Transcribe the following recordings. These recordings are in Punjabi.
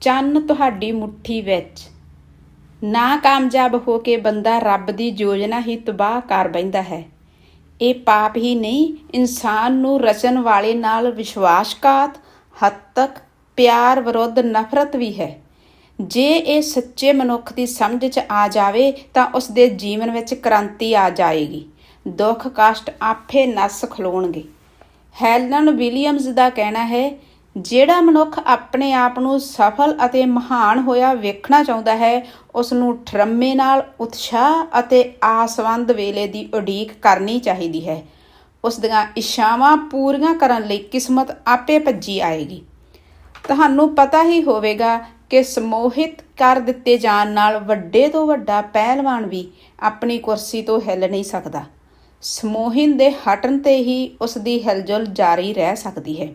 ਚੰਨ ਤੁਹਾਡੀ ਮੁੱਠੀ ਵਿੱਚ। ਨਾ ਕਾਮਯਾਬ ਹੋ ਕੇ ਬੰਦਾ ਰੱਬ ਦੀ ਯੋਜਨਾ ਹੀ ਤਬਾਹ ਕਰ ਬੈਂਦਾ ਹੈ। ਇਹ ਪਾਪ ਹੀ ਨਹੀਂ, ਇਨਸਾਨ ਨੂੰ ਰਚਨ ਵਾਲੇ ਨਾਲ ਵਿਸ਼ਵਾਸਘਾਤ, ਹੱਤਕ, ਪਿਆਰ ਵਿਰੁੱਧ ਨਫ਼ਰਤ ਵੀ ਹੈ। ਜੇ ਇਹ ਸੱਚੇ ਮਨੁੱਖ ਦੀ ਸਮਝ 'ਚ ਆ ਜਾਵੇ ਤਾਂ ਉਸ ਦੇ ਜੀਵਨ ਵਿੱਚ ਕ੍ਰਾਂਤੀ ਆ ਜਾਏਗੀ। ਦੁੱਖ ਕਸ਼ਟ ਆਪੇ ਨਸ ਖਲੋਣਗੇ। ਹੈਲਨ ਵਿਲੀਅਮਸ ਦਾ ਕਹਿਣਾ ਹੈ ਜਿਹੜਾ ਮਨੁੱਖ ਆਪਣੇ ਆਪ ਨੂੰ ਸਫਲ ਅਤੇ ਮਹਾਨ ਹੋਇਆ ਵੇਖਣਾ ਚਾਹੁੰਦਾ ਹੈ ਉਸ ਨੂੰ ਠਰਮੇ ਨਾਲ ਉਤਸ਼ਾਹ ਅਤੇ ਆਸਵੰਦ ਵੇਲੇ ਦੀ ਉਡੀਕ ਕਰਨੀ ਚਾਹੀਦੀ ਹੈ। ਉਸ ਦੀਆਂ ਇੱਛਾਵਾਂ ਪੂਰੀਆਂ ਕਰਨ ਲਈ ਕਿਸਮਤ ਆਪੇ ਭੱਜੀ ਆਏਗੀ। ਤੁਹਾਨੂੰ ਪਤਾ ਹੀ ਹੋਵੇਗਾ ਕਿ ਸਮੋਹਿਤ ਕਰ ਦਿੱਤੇ ਜਾਣ ਨਾਲ ਵੱਡੇ ਤੋਂ ਵੱਡਾ ਪਹਿਲਵਾਨ ਵੀ ਆਪਣੀ ਕੁਰਸੀ ਤੋਂ ਹਿੱਲ ਨਹੀਂ ਸਕਦਾ। ਸਮੋਹਿਨ ਦੇ ਹਟਣ ਤੇ ਹੀ ਉਸ ਦੀ ਹਿਲਜੁਲ ਜਾਰੀ ਰਹਿ ਸਕਦੀ ਹੈ।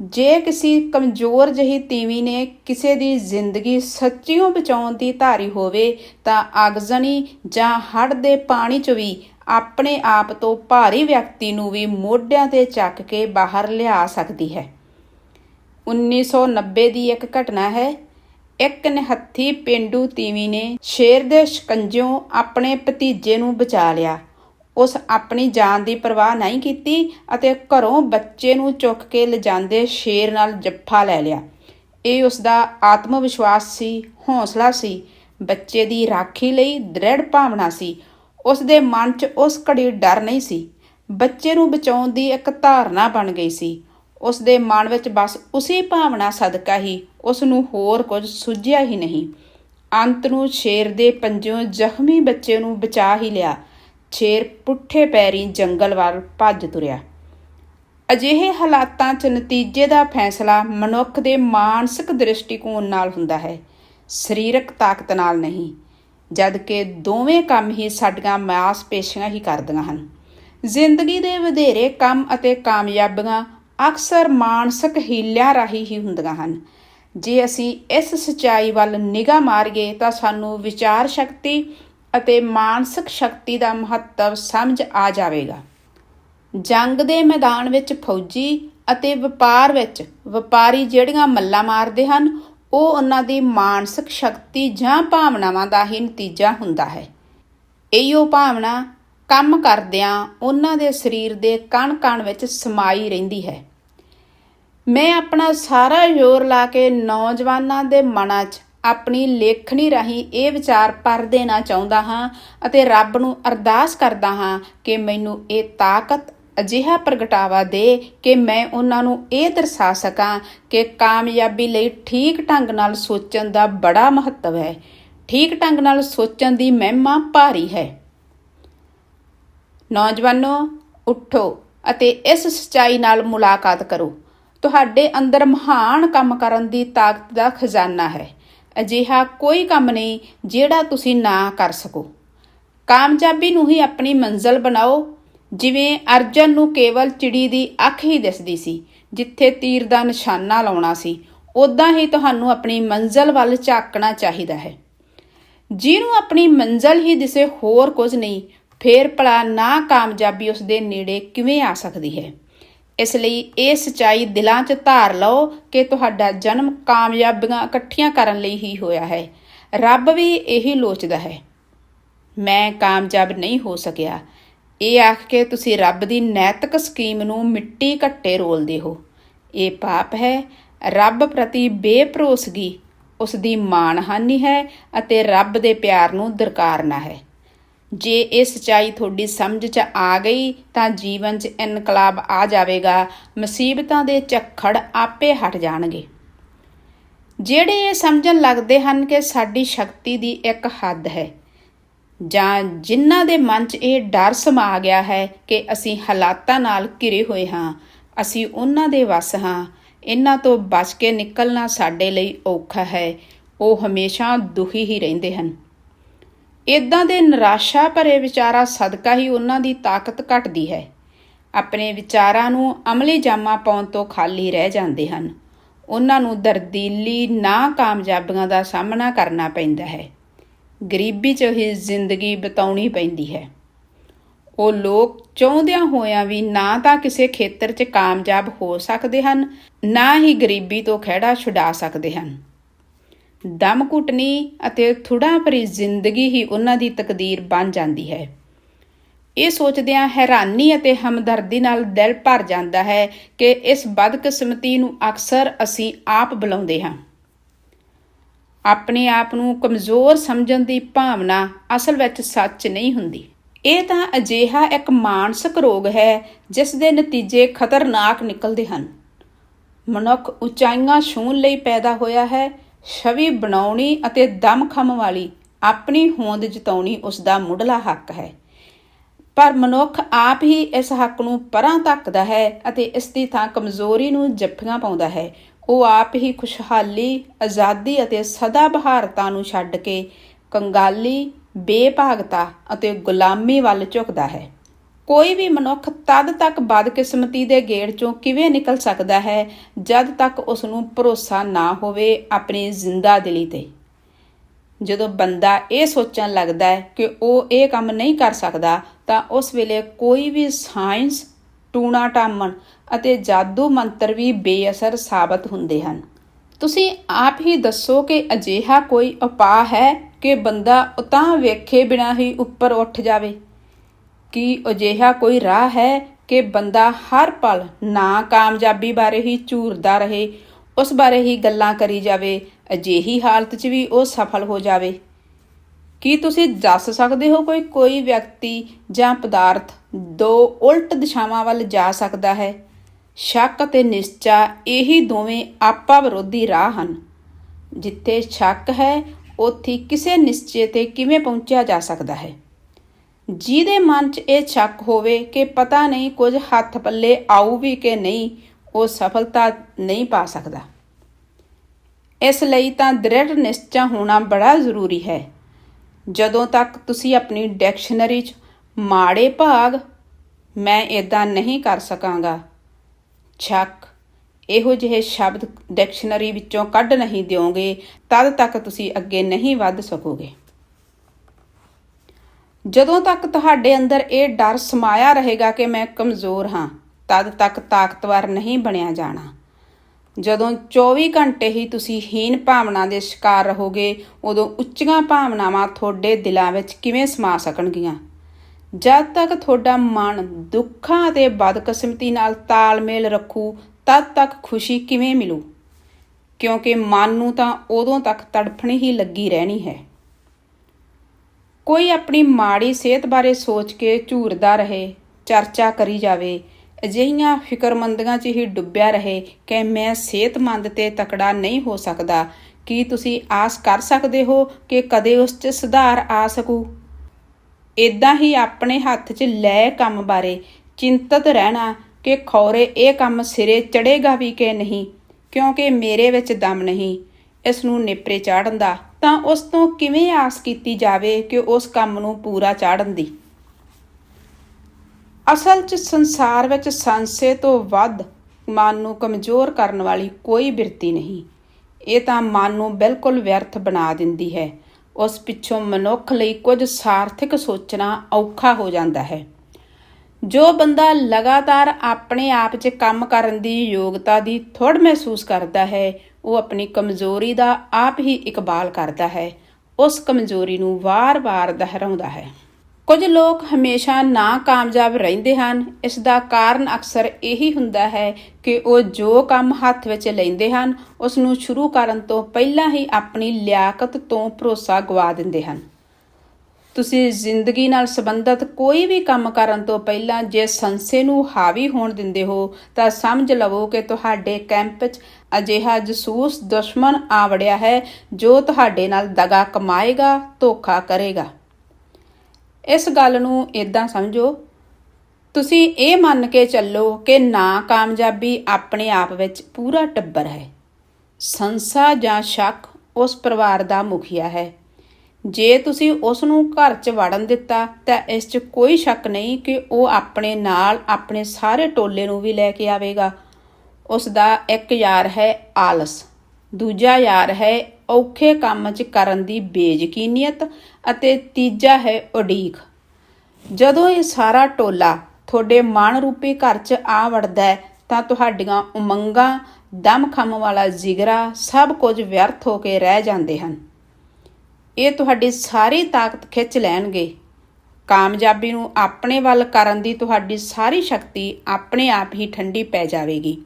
ਜੇ ਕਿਸੇ ਕਮਜ਼ੋਰ ਜਹੀ ਤੀਵੀ ਨੇ ਕਿਸੇ ਦੀ ਜ਼ਿੰਦਗੀ ਸੱਚੀਓ ਬਚਾਉਣ ਦੀ ਧਾਰੀ ਹੋਵੇ, ਤਾਂ ਅਗਜ਼ਣੀ ਜਾਂ ਹੜ ਦੇ ਪਾਣੀ 'ਚ ਵੀ ਆਪਣੇ ਆਪ ਤੋਂ ਭਾਰੀ ਵਿਅਕਤੀ ਨੂੰ ਵੀ ਮੋਢਿਆਂ ਤੇ ਚੱਕ ਕੇ ਬਾਹਰ ਲਿਆ ਸਕਦੀ ਹੈ। 1990 ਦੀ ਇੱਕ ਘਟਨਾ ਹੈ। ਇੱਕ ਨਿਹੱਥੀ ਪਿੰਡੂ ਤੀਵੀ ਨੇ ਸ਼ੇਰ ਦੇ ਸ਼ਿਕੰਜਿਓਂ ਆਪਣੇ ਭਤੀਜੇ ਨੂੰ ਬਚਾ ਲਿਆ। ਉਸ ਆਪਣੀ ਜਾਨ ਦੀ ਪਰਵਾਹ ਨਹੀਂ ਕੀਤੀ ਅਤੇ ਘਰੋਂ ਬੱਚੇ ਨੂੰ ਚੁੱਕ ਕੇ ਲਿਜਾਂਦੇ ਸ਼ੇਰ ਨਾਲ ਜੱਫਾ ਲੈ ਲਿਆ। ਇਹ ਉਸ ਦਾ ਆਤਮ ਵਿਸ਼ਵਾਸ ਸੀ, ਹੌਸਲਾ ਸੀ, ਬੱਚੇ ਦੀ ਰਾਖੀ ਲਈ ਦ੍ਰਿੜ ਭਾਵਨਾ ਸੀ। ਉਸ ਦੇ ਮਨ 'ਚ ਉਸ ਘੜੀ ਡਰ ਨਹੀਂ ਸੀ। ਬੱਚੇ ਨੂੰ ਬਚਾਉਣ ਦੀ ਇੱਕ ਧਾਰਨਾ ਬਣ ਗਈ ਸੀ। ਉਸ ਦੇ ਮਨ ਵਿੱਚ ਬਸ ਉਸੇ ਭਾਵਨਾ ਸਦਕਾ ਹੀ ਉਸ ਨੂੰ ਹੋਰ ਕੁਝ ਸੁਝਿਆ ਹੀ ਨਹੀਂ। ਅੰਤ ਨੂੰ ਸ਼ੇਰ ਦੇ ਪੰਜੋਂ ਜ਼ਖਮੀ ਬੱਚੇ ਨੂੰ ਬਚਾ ਹੀ ਲਿਆ। ਸ਼ੇਰ ਪੁੱਠੇ ਪੈਰੀ ਜੰਗਲ ਵੱਲ ਭੱਜ ਤੁਰਿਆ। ਅਜਿਹੇ ਹਾਲਾਤਾਂ 'ਚ ਨਤੀਜੇ ਦਾ ਫੈਸਲਾ ਮਨੁੱਖ ਦੇ ਮਾਨਸਿਕ ਦ੍ਰਿਸ਼ਟੀਕੋਣ ਨਾਲ ਹੁੰਦਾ ਹੈ, ਸਰੀਰਕ ਤਾਕਤ ਨਾਲ ਨਹੀਂ ਜਦ ਕਿ ਦੋਵੇਂ ਕੰਮ ਹੀ ਸਾਡੀਆਂ ਮਾਸਪੇਸ਼ੀਆਂ ਹੀ ਕਰਦੀਆਂ ਹਨ। ਜ਼ਿੰਦਗੀ ਦੇ ਵਧੇਰੇ ਕੰਮ ਅਤੇ ਕਾਮਯਾਬੀਆਂ ਅਕਸਰ ਮਾਨਸਿਕ ਹੀਲਿਆਂ ਰਾਹੀਂ ਹੀ ਹੁੰਦੀਆਂ ਹਨ। ਜੇ ਅਸੀਂ ਇਸ ਸਚਾਈ ਵੱਲ ਨਿਗਾਹ ਮਾਰੀਏ ਤਾਂ ਸਾਨੂੰ ਵਿਚਾਰ ਸ਼ਕਤੀ ਅਤੇ ਮਾਨਸਿਕ ਸ਼ਕਤੀ ਦਾ ਮਹੱਤਵ ਸਮਝ ਆ ਜਾਵੇਗਾ। ਜੰਗ ਦੇ ਮੈਦਾਨ ਵਿੱਚ ਫੌਜੀ ਅਤੇ ਵਪਾਰ ਵਿੱਚ ਵਪਾਰੀ ਜਿਹੜੀਆਂ ਮੱਲਾਂ ਮਾਰਦੇ ਹਨ, ਉਹ ਉਹਨਾਂ ਦੀ ਮਾਨਸਿਕ ਸ਼ਕਤੀ ਜਾਂ ਭਾਵਨਾਵਾਂ ਦਾ ਹੀ ਨਤੀਜਾ ਹੁੰਦਾ ਹੈ। ਇਹੋ ਭਾਵਨਾ ਕੰਮ ਕਰਦਿਆਂ ਉਹਨਾਂ ਦੇ ਸਰੀਰ ਦੇ ਕਣ-ਕਣ ਵਿੱਚ ਸਮਾਈ ਰਹਿੰਦੀ ਹੈ। ਮੈਂ ਆਪਣਾ ਸਾਰਾ ਜ਼ੋਰ ਲਾ ਕੇ ਨੌਜਵਾਨਾਂ ਦੇ ਮਨਾਂ 'ਚ ਆਪਣੀ ਲੇਖਣੀ ਰਾਹੀਂ ਇਹ ਵਿਚਾਰ ਪਰ ਦੇਣਾ ਚਾਹੁੰਦਾ ਹਾਂ ਅਤੇ ਰੱਬ ਨੂੰ ਅਰਦਾਸ ਕਰਦਾ ਹਾਂ ਕਿ ਮੈਨੂੰ ਇਹ ਤਾਕਤ ਅਜਿਹਾ ਪ੍ਰਗਟਾਵਾ ਦੇ ਕਿ ਮੈਂ ਉਹਨਾਂ ਨੂੰ ਇਹ ਦਰਸਾ ਸਕਾਂ ਕਿ ਕਾਮਯਾਬੀ ਲਈ ਠੀਕ ਢੰਗ ਨਾਲ ਸੋਚਣ ਦਾ ਬੜਾ ਮਹੱਤਵ ਹੈ। ਠੀਕ ਢੰਗ ਨਾਲ ਸੋਚਣ ਦੀ ਮਹਿਮਾ ਭਾਰੀ ਹੈ। ਨੌਜਵਾਨੋ, ਉੱਠੋ ਅਤੇ ਇਸ ਸਚਾਈ ਨਾਲ ਮੁਲਾਕਾਤ ਕਰੋ। ਤੁਹਾਡੇ ਅੰਦਰ ਮਹਾਨ ਕੰਮ ਕਰਨ ਦੀ ਤਾਕਤ ਦਾ ਖਜ਼ਾਨਾ ਹੈ। ਅਜਿਹਾ ਕੋਈ ਕੰਮ ਨਹੀਂ ਜਿਹੜਾ ਤੁਸੀਂ ਨਾ ਕਰ ਸਕੋ। ਕਾਮਯਾਬੀ ਨੂੰ ਹੀ ਆਪਣੀ ਮੰਜ਼ਲ ਬਣਾਓ। ਜਿਵੇਂ ਅਰਜਨ ਨੂੰ ਕੇਵਲ ਚਿੜੀ ਦੀ ਅੱਖ ਹੀ ਦਿਸਦੀ ਸੀ, ਜਿੱਥੇ ਤੀਰ ਦਾ ਨਿਸ਼ਾਨਾ ਲਾਉਣਾ ਸੀ ਉਦਾਂ ਹੀ ਤੁਹਾਨੂੰ ਆਪਣੀ ਮੰਜ਼ਲ ਵੱਲ ਝਾਕਣਾ ਚਾਹੀਦਾ ਹੈ। ਜਿਹਨੂੰ ਆਪਣੀ ਮੰਜ਼ਲ ਹੀ ਦਿਸੇ ਹੋਰ ਕੁਝ ਨਹੀਂ, ਫੇਰ ਭਲਾ ਨਾ ਕਾਮਯਾਬੀ ਉਸ ਦੇ ਨੇੜੇ ਕਿਵੇਂ ਆ ਸਕਦੀ ਹੈ? ਇਸ ਲਈ ਇਹ ਸਚਾਈ ਦਿਲਾਂ 'ਚ ਧਾਰ ਲਓ ਕਿ ਤੁਹਾਡਾ ਜਨਮ ਕਾਮਯਾਬੀਆਂ ਇਕੱਠੀਆਂ ਕਰਨ ਲਈ ਹੀ ਹੋਇਆ ਹੈ। ਰੱਬ ਵੀ ਇਹੀ ਲੋਚਦਾ ਹੈ। ਮੈਂ ਕਾਮਯਾਬ ਨਹੀਂ ਹੋ ਸਕਿਆ। ਇਹ ਆਖ ਕੇ ਤੁਸੀਂ ਰੱਬ ਦੀ ਨੈਤਿਕ ਸਕੀਮ ਨੂੰ ਮਿੱਟੀ ਘੱਟੇ ਰੋਲਦੇ ਹੋ। ਇਹ ਪਾਪ ਹੈ। ਰੱਬ ਪ੍ਰਤੀ ਬੇਭਰੋਸਗੀ ਉਸ ਦੀ ਮਾਣਹਾਨੀ ਹੈ ਅਤੇ ਰੱਬ ਦੇ ਪਿਆਰ ਨੂੰ ਦਰਕਾਰਨਾ ਹੈ। ਜੇ ਇਹ ਸਚਾਈ ਤੁਹਾਡੀ ਸਮਝ 'ਚ ਆ ਗਈ ਤਾਂ ਜੀਵਨ 'ਚ ਇਨਕਲਾਬ ਆ ਜਾਵੇਗਾ। ਮੁਸੀਬਤਾਂ ਦੇ ਝੱਖੜ ਆਪੇ ਹਟ ਜਾਣਗੇ। ਜਿਹੜੇ ਇਹ ਸਮਝਣ ਲੱਗਦੇ ਹਨ ਕਿ ਸਾਡੀ ਸ਼ਕਤੀ ਦੀ ਇੱਕ ਹੱਦ ਹੈ ਜਾਂ ਜਿਨ੍ਹਾਂ ਦੇ ਮਨ 'ਚ ਇਹ ਡਰ ਸਮਾ ਗਿਆ ਹੈ ਕਿ ਅਸੀਂ ਹਾਲਾਤਾਂ ਨਾਲ ਘਿਰੇ ਹੋਏ ਹਾਂ, ਅਸੀਂ ਉਹਨਾਂ ਦੇ ਵਸ ਹਾਂ, ਇਹਨਾਂ ਤੋਂ ਬਚ ਕੇ ਨਿਕਲਣਾ ਸਾਡੇ ਲਈ ਔਖਾ ਹੈ, ਉਹ ਹਮੇਸ਼ਾ ਦੁਖੀ ਹੀ ਰਹਿੰਦੇ ਹਨ। ਇਦਾਂ ਦੇ ਨਿਰਾਸ਼ਾ ਭਰੇ ਵਿਚਾਰਾਂ ਸਦਕਾ ਹੀ ਉਹਨਾਂ ਦੀ ਤਾਕਤ ਘਟਦੀ ਹੈ। ਆਪਣੇ ਵਿਚਾਰਾਂ ਨੂੰ ਅਮਲੀ ਜਾਮਾ ਪਾਉਣ ਤੋਂ ਖਾਲੀ ਰਹਿ ਜਾਂਦੇ ਹਨ। ਉਹਨਾਂ ਨੂੰ ਦਰਦੀਲੀ ਨਾ ਕਾਮਯਾਬੀਆਂ ਦਾ ਸਾਹਮਣਾ ਕਰਨਾ ਪੈਂਦਾ ਹੈ। ਗਰੀਬੀ 'ਚ ਹੀ ਜ਼ਿੰਦਗੀ ਬਿਤਾਉਣੀ ਪੈਂਦੀ ਹੈ। ਉਹ ਲੋਕ ਚਾਹੁੰਦਿਆਂ ਹੋਇਆਂ ਵੀ ਨਾ ਤਾਂ ਕਿਸੇ ਖੇਤਰ 'ਚ ਕਾਮਯਾਬ ਹੋ ਸਕਦੇ ਹਨ, ਨਾ ਹੀ ਗਰੀਬੀ ਤੋਂ ਖਿਹੜਾ ਛੁਡਾ ਸਕਦੇ ਹਨ। ਦਮ ਘੁੱਟਣੀ ਅਤੇ ਥੁੜਾ ਭਰੀ ਜ਼ਿੰਦਗੀ ਹੀ ਉਹਨਾਂ ਦੀ ਤਕਦੀਰ ਬਣ ਜਾਂਦੀ ਹੈ। ਇਹ ਸੋਚਦਿਆਂ ਹੈਰਾਨੀ ਅਤੇ ਹਮਦਰਦੀ ਨਾਲ ਦਿਲ ਭਰ ਜਾਂਦਾ ਹੈ ਕਿ ਇਸ ਬਦਕਿਸਮਤੀ ਨੂੰ ਅਕਸਰ ਅਸੀਂ ਆਪ ਬੁਲਾਉਂਦੇ ਹਾਂ। ਆਪਣੇ ਆਪ ਨੂੰ ਕਮਜ਼ੋਰ ਸਮਝਣ ਦੀ ਭਾਵਨਾ ਅਸਲ ਵਿੱਚ ਸੱਚ ਨਹੀਂ ਹੁੰਦੀ। ਇਹ ਤਾਂ ਅਜਿਹਾ ਇੱਕ ਮਾਨਸਿਕ ਰੋਗ ਹੈ ਜਿਸ ਦੇ ਨਤੀਜੇ ਖਤਰਨਾਕ ਨਿਕਲਦੇ ਹਨ। ਮਨੁੱਖ ਉਚਾਈਆਂ ਛੂਹਣ ਲਈ ਪੈਦਾ ਹੋਇਆ ਹੈ ਛਵੀ ਬਣਾਉਣੀ ਅਤੇ ਦਮਖਮ ਵਾਲੀ ਆਪਣੀ ਹੋਂਦ ਜਤਾਉਣੀ ਉਸ ਦਾ ਮੁੱਢਲਾ ਹੱਕ ਹੈ। ਪਰ ਮਨੁੱਖ ਆਪ ਹੀ ਇਸ ਹੱਕ ਨੂੰ ਪਰਾਂ ਧੱਕਦਾ ਹੈ ਅਤੇ ਇਸ ਦੀ ਥਾਂ ਕਮਜ਼ੋਰੀ ਨੂੰ ਜੱਫੀਆਂ ਪਾਉਂਦਾ ਹੈ। ਉਹ ਆਪ ਹੀ ਖੁਸ਼ਹਾਲੀ, ਆਜ਼ਾਦੀ ਅਤੇ ਸਦਾ ਬਹਾਰਤਾ ਨੂੰ ਛੱਡ ਕੇ ਕੰਗਾਲੀ, ਬੇਭਾਗਤਾ ਅਤੇ ਗੁਲਾਮੀ ਵੱਲ ਝੁਕਦਾ ਹੈ। ਕੋਈ ਵੀ ਮਨੁੱਖ ਤਦ ਤੱਕ ਬਦਕਿਸਮਤੀ ਦੇ ਗੇੜ ਚੋਂ ਕਿਵੇਂ ਨਿਕਲ ਸਕਦਾ ਹੈ, ਜਦ ਤੱਕ ਉਸ ਨੂੰ ਭਰੋਸਾ ਨਾ ਹੋਵੇ ਆਪਣੀ ਜ਼ਿੰਦਾ ਦਿਲੀ ਤੇ। ਜਦੋਂ ਬੰਦਾ ਇਹ ਸੋਚਣ ਲੱਗਦਾ ਹੈ ਕਿ ਉਹ ਇਹ ਕੰਮ ਨਹੀਂ ਕਰ ਸਕਦਾ, ਤਾਂ ਉਸ ਵੇਲੇ ਕੋਈ ਵੀ ਸਾਇੰਸ ਟੂਣਾ ਟਾਮਣ ਅਤੇ ਜਾਦੂ ਮੰਤਰ ਵੀ ਬੇਅਸਰ ਸਾਬਤ ਹੁੰਦੇ ਹਨ। ਤੁਸੀਂ ਆਪ ਹੀ ਦੱਸੋ ਕਿ ਅਜਿਹਾ ਕੋਈ ਉਪਾਅ ਹੈ ਕਿ ਬੰਦਾ ਉਤਾਂ ਵੇਖੇ ਬਿਨਾਂ ਹੀ ਉੱਪਰ ਉੱਠ ਜਾਵੇ? ਕੀ ਅਜਿਹਾ ਕੋਈ ਰਾਹ ਹੈ ਕਿ ਬੰਦਾ ਹਰ ਪਲ ਨਾ ਕਾਮਯਾਬੀ ਬਾਰੇ ਹੀ ਝੂਰਦਾ ਰਹੇ, ਉਸ ਬਾਰੇ ਹੀ ਗੱਲਾਂ ਕਰੀ ਜਾਵੇ, ਅਜਿਹੀ ਹਾਲਤ 'ਚ ਵੀ ਉਹ ਸਫਲ ਹੋ ਜਾਵੇ। ਕੀ ਤੁਸੀਂ ਦੱਸ ਸਕਦੇ ਹੋ ਕੋਈ ਕੋਈ ਵਿਅਕਤੀ ਜਾਂ ਪਦਾਰਥ ਦੋ ਉਲਟ ਦਿਸ਼ਾਵਾਂ ਵੱਲ ਜਾ ਸਕਦਾ ਹੈ? ਸ਼ੱਕ ਅਤੇ ਨਿਸ਼ਚਾ ਇਹੀ ਦੋਵੇਂ ਆਪਾ ਵਿਰੋਧੀ ਰਾਹ ਹਨ। ਜਿੱਥੇ ਸ਼ੱਕ ਹੈ, ਉੱਥੇ ਕਿਸੇ ਨਿਸ਼ਚੇ ਤੇ ਕਿਵੇਂ ਪਹੁੰਚਿਆ ਜਾ ਸਕਦਾ ਹੈ? ਜਿਹਦੇ ਮਨ 'ਚ ਇਹ ਸ਼ੱਕ ਹੋਵੇ ਕਿ ਪਤਾ ਨਹੀਂ ਕੁਝ ਹੱਥ ਪੱਲੇ ਆਊ ਵੀ ਕਿ ਨਹੀਂ, ਉਹ ਸਫਲਤਾ ਨਹੀਂ ਪਾ ਸਕਦਾ। ਇਸ ਲਈ ਤਾਂ ਦ੍ਰਿੜ ਨਿਸ਼ਚਾ ਹੋਣਾ ਬੜਾ ਜ਼ਰੂਰੀ ਹੈ। ਜਦੋਂ ਤੱਕ ਤੁਸੀਂ ਆਪਣੀ ਡਿਕਸ਼ਨਰੀ 'ਚ ਮਾੜੇ ਭਾਗ ਮੈਂ ਇਦਾਂ ਨਹੀਂ ਕਰ ਸਕਾਂਗਾ। ਛੱਕ, ਇਹੋ ਜਿਹੇ ਸ਼ਬਦ ਡਿਕਸ਼ਨਰੀ ਵਿੱਚੋਂ ਕੱਢ ਨਹੀਂ ਦਿਓਗੇ, ਤਦ ਤੱਕ ਤੁਸੀਂ ਅੱਗੇ ਨਹੀਂ ਵੱਧ ਸਕੋਗੇ। ਜਦੋਂ ਤੱਕ ਤੁਹਾਡੇ ਅੰਦਰ ਇਹ ਡਰ ਸਮਾਇਆ ਰਹੇਗਾ ਕਿ ਮੈਂ ਕਮਜ਼ੋਰ ਹਾਂ, ਤਦ ਤੱਕ ਤਾਕਤਵਰ ਨਹੀਂ ਬਣਿਆ ਜਾਣਾ। ਜਦੋਂ 24 ਘੰਟੇ ਹੀ ਤੁਸੀਂ ਹੀਨ ਭਾਵਨਾ ਦੇ ਸ਼ਿਕਾਰ ਰਹੋਗੇ, ਉਦੋਂ ਉੱਚੀਆਂ ਭਾਵਨਾਵਾਂ ਤੁਹਾਡੇ ਦਿਲਾਂ ਵਿੱਚ ਕਿਵੇਂ ਸਮਾ ਸਕਣਗੀਆਂ? ਜਦ ਤੱਕ ਤੁਹਾਡਾ ਮਨ ਦੁੱਖਾਂ ਅਤੇ ਬਦਕਿਸਮਤੀ ਨਾਲ ਤਾਲਮੇਲ ਰੱਖੂ, ਤਦ ਤੱਕ ਖੁਸ਼ੀ ਕਿਵੇਂ ਮਿਲੂ? ਕਿਉਂਕਿ ਮਨ ਨੂੰ ਤਾਂ ਉਦੋਂ ਤੱਕ ਤੜਫਣੀ ਹੀ ਲੱਗੀ ਰਹਿਣੀ ਹੈ। ਕੋਈ ਆਪਣੀ ਮਾੜੀ ਸਿਹਤ ਬਾਰੇ ਸੋਚ ਕੇ ਝੂਰਦਾ ਰਹੇ, ਚਰਚਾ ਕਰੀ ਜਾਵੇ, ਅਜਿਹੀਆਂ ਫਿਕਰਮੰਦੀਆਂ 'ਚ ਹੀ ਡੁੱਬਿਆ ਰਹੇ ਕਿ ਮੈਂ ਸਿਹਤਮੰਦ ਤੇ ਤਕੜਾ ਨਹੀਂ ਹੋ ਸਕਦਾ। ਕੀ ਤੁਸੀਂ ਆਸ ਕਰ ਸਕਦੇ ਹੋ ਕਿ ਕਦੇ ਉਸ 'ਚ ਸੁਧਾਰ ਆ ਸਕੂ? ਇਦਾਂ ਹੀ ਆਪਣੇ ਹੱਥ 'ਚ ਲੈ ਕੰਮ ਬਾਰੇ ਚਿੰਤਤ ਰਹਿਣਾ ਕਿ ਖੌਰੇ ਇਹ ਕੰਮ ਸਿਰੇ ਚੜੇਗਾ ਵੀ ਕਿ ਨਹੀਂ, ਕਿਉਂਕਿ ਮੇਰੇ ਵਿੱਚ ਦਮ ਨਹੀਂ, ਇਸ ਨੂੰ ਨੇਪਰੇ ਚਾੜਨ ਦਾ ਤਾਂ ਉਸ ਤੋਂ ਕਿਵੇਂ ਆਸ ਕੀਤੀ ਜਾਵੇ ਕਿ ਉਸ ਕੰਮ ਨੂੰ ਪੂਰਾ ਚਾੜਨ ਦੀ? ਅਸਲ 'ਚ ਸੰਸਾਰ ਵਿੱਚ ਸੰਸੇ ਤੋਂ ਵੱਧ ਮਨ ਨੂੰ ਕਮਜ਼ੋਰ ਕਰਨ ਵਾਲੀ ਕੋਈ ਬਿਰਤੀ ਨਹੀਂ। ਇਹ ਤਾਂ ਮਨ ਨੂੰ ਬਿਲਕੁਲ ਵਿਅਰਥ ਬਣਾ ਦਿੰਦੀ ਹੈ। ਉਸ ਪਿੱਛੋਂ ਮਨੁੱਖ ਲਈ ਕੁਝ ਸਾਰਥਿਕ ਸੋਚਣਾ ਔਖਾ ਹੋ ਜਾਂਦਾ ਹੈ। ਜੋ ਬੰਦਾ ਲਗਾਤਾਰ ਆਪਣੇ ਆਪ 'ਚ ਕੰਮ ਕਰਨ ਦੀ ਯੋਗਤਾ ਦੀ ਥੋੜ ਮਹਿਸੂਸ ਕਰਦਾ ਹੈ ਉਹ ਆਪਣੀ ਕਮਜ਼ੋਰੀ ਦਾ ਆਪ ਹੀ ਇਕਬਾਲ ਕਰਦਾ ਹੈ। ਉਸ ਕਮਜ਼ੋਰੀ ਨੂੰ ਵਾਰ-ਵਾਰ ਦੁਹਰਾਉਂਦਾ ਹੈ। ਕੁਝ ਲੋਕ ਹਮੇਸ਼ਾ ਨਾ ਕਾਮਯਾਬ ਰਹਿੰਦੇ ਹਨ। ਇਸ ਦਾ ਕਾਰਨ ਅਕਸਰ ਇਹੀ ਹੁੰਦਾ ਹੈ ਕਿ ਉਹ ਜੋ ਕੰਮ ਹੱਥ ਵਿੱਚ ਲੈਂਦੇ ਹਨ, ਉਸ ਨੂੰ ਸ਼ੁਰੂ ਕਰਨ ਤੋਂ ਪਹਿਲਾਂ ਹੀ ਆਪਣੀ ਲਿਆਕਤ ਤੋਂ ਭਰੋਸਾ ਗਵਾ ਦਿੰਦੇ ਹਨ। ਤੁਸੀਂ ਜ਼ਿੰਦਗੀ ਨਾਲ ਸੰਬੰਧਿਤ ਕੋਈ ਵੀ ਕੰਮ ਕਰਨ ਤੋਂ ਪਹਿਲਾਂ ਜੇ ਸੰਸੇ ਨੂੰ ਹਾਵੀ ਹੋਣ ਦਿੰਦੇ ਹੋ, ਤਾਂ ਸਮਝ ਲਵੋ ਕਿ ਤੁਹਾਡੇ ਕੈਂਪ 'ਚ ਅਜਿਹਾ ਜਸੂਸ ਦੁਸ਼ਮਣ ਆ ਵੜਿਆ ਹੈ ਜੋ ਤੁਹਾਡੇ ਨਾਲ ਦਗਾ ਕਮਾਏਗਾ, ਧੋਖਾ ਕਰੇਗਾ। ਇਸ ਗੱਲ ਨੂੰ ਇਦਾਂ ਸਮਝੋ, ਤੁਸੀਂ ਇਹ ਮੰਨ ਕੇ ਚੱਲੋ ਕਿ ਨਾ ਕਾਮਯਾਬੀ ਆਪਣੇ ਆਪ ਵਿੱਚ ਪੂਰਾ ਟੱਬਰ ਹੈ। ਸੰਸਾ ਜਾਂ ਸ਼ੱਕ ਉਸ ਪਰਿਵਾਰ ਦਾ ਮੁਖੀਆ ਹੈ। ਜੇ ਤੁਸੀਂ ਉਸ ਨੂੰ ਘਰ 'ਚ ਵੜਨ ਦਿੱਤਾ, ਤਾਂ ਇਸ 'ਚ ਕੋਈ ਸ਼ੱਕ ਨਹੀਂ ਕਿ ਉਹ ਆਪਣੇ ਨਾਲ ਆਪਣੇ ਸਾਰੇ ਟੋਲੇ ਨੂੰ ਵੀ ਲੈ ਕੇ ਆਵੇਗਾ। ਉਸ ਦਾ ਇੱਕ ਯਾਰ ਹੈ ਆਲਸ। ਦੂਜਾ ਯਾਰ ਹੈ ਔਖੇ ਕੰਮ 'ਚ ਕਰਨ ਦੀ ਬੇਯਕੀਨੀਅਤ ਅਤੇ ਤੀਜਾ ਹੈ ਉਡੀਕ। ਜਦੋਂ ਇਹ ਸਾਰਾ ਟੋਲਾ ਤੁਹਾਡੇ ਮਨ ਰੂਪੀ ਘਰ 'ਚ ਆ ਵੜਦਾ ਹੈ, ਤਾਂ ਤੁਹਾਡੀਆਂ ਉਮੰਗਾਂ ਦਮਖਮ ਵਾਲਾ ਜਿਗਰਾ ਸਭ ਕੁਝ ਵਿਅਰਥ ਹੋ ਕੇ ਰਹਿ ਜਾਂਦੇ ਹਨ। ਇਹ ਤੁਹਾਡੀ ਸਾਰੀ ਤਾਕਤ ਖਿੱਚ ਲੈਣਗੇ। ਕਾਮਯਾਬੀ ਨੂੰ ਆਪਣੇ ਵੱਲ ਕਰਨ ਦੀ ਤੁਹਾਡੀ ਸਾਰੀ ਸ਼ਕਤੀ ਆਪਣੇ ਆਪ ਹੀ ਠੰਡੀ ਪੈ ਜਾਵੇਗੀ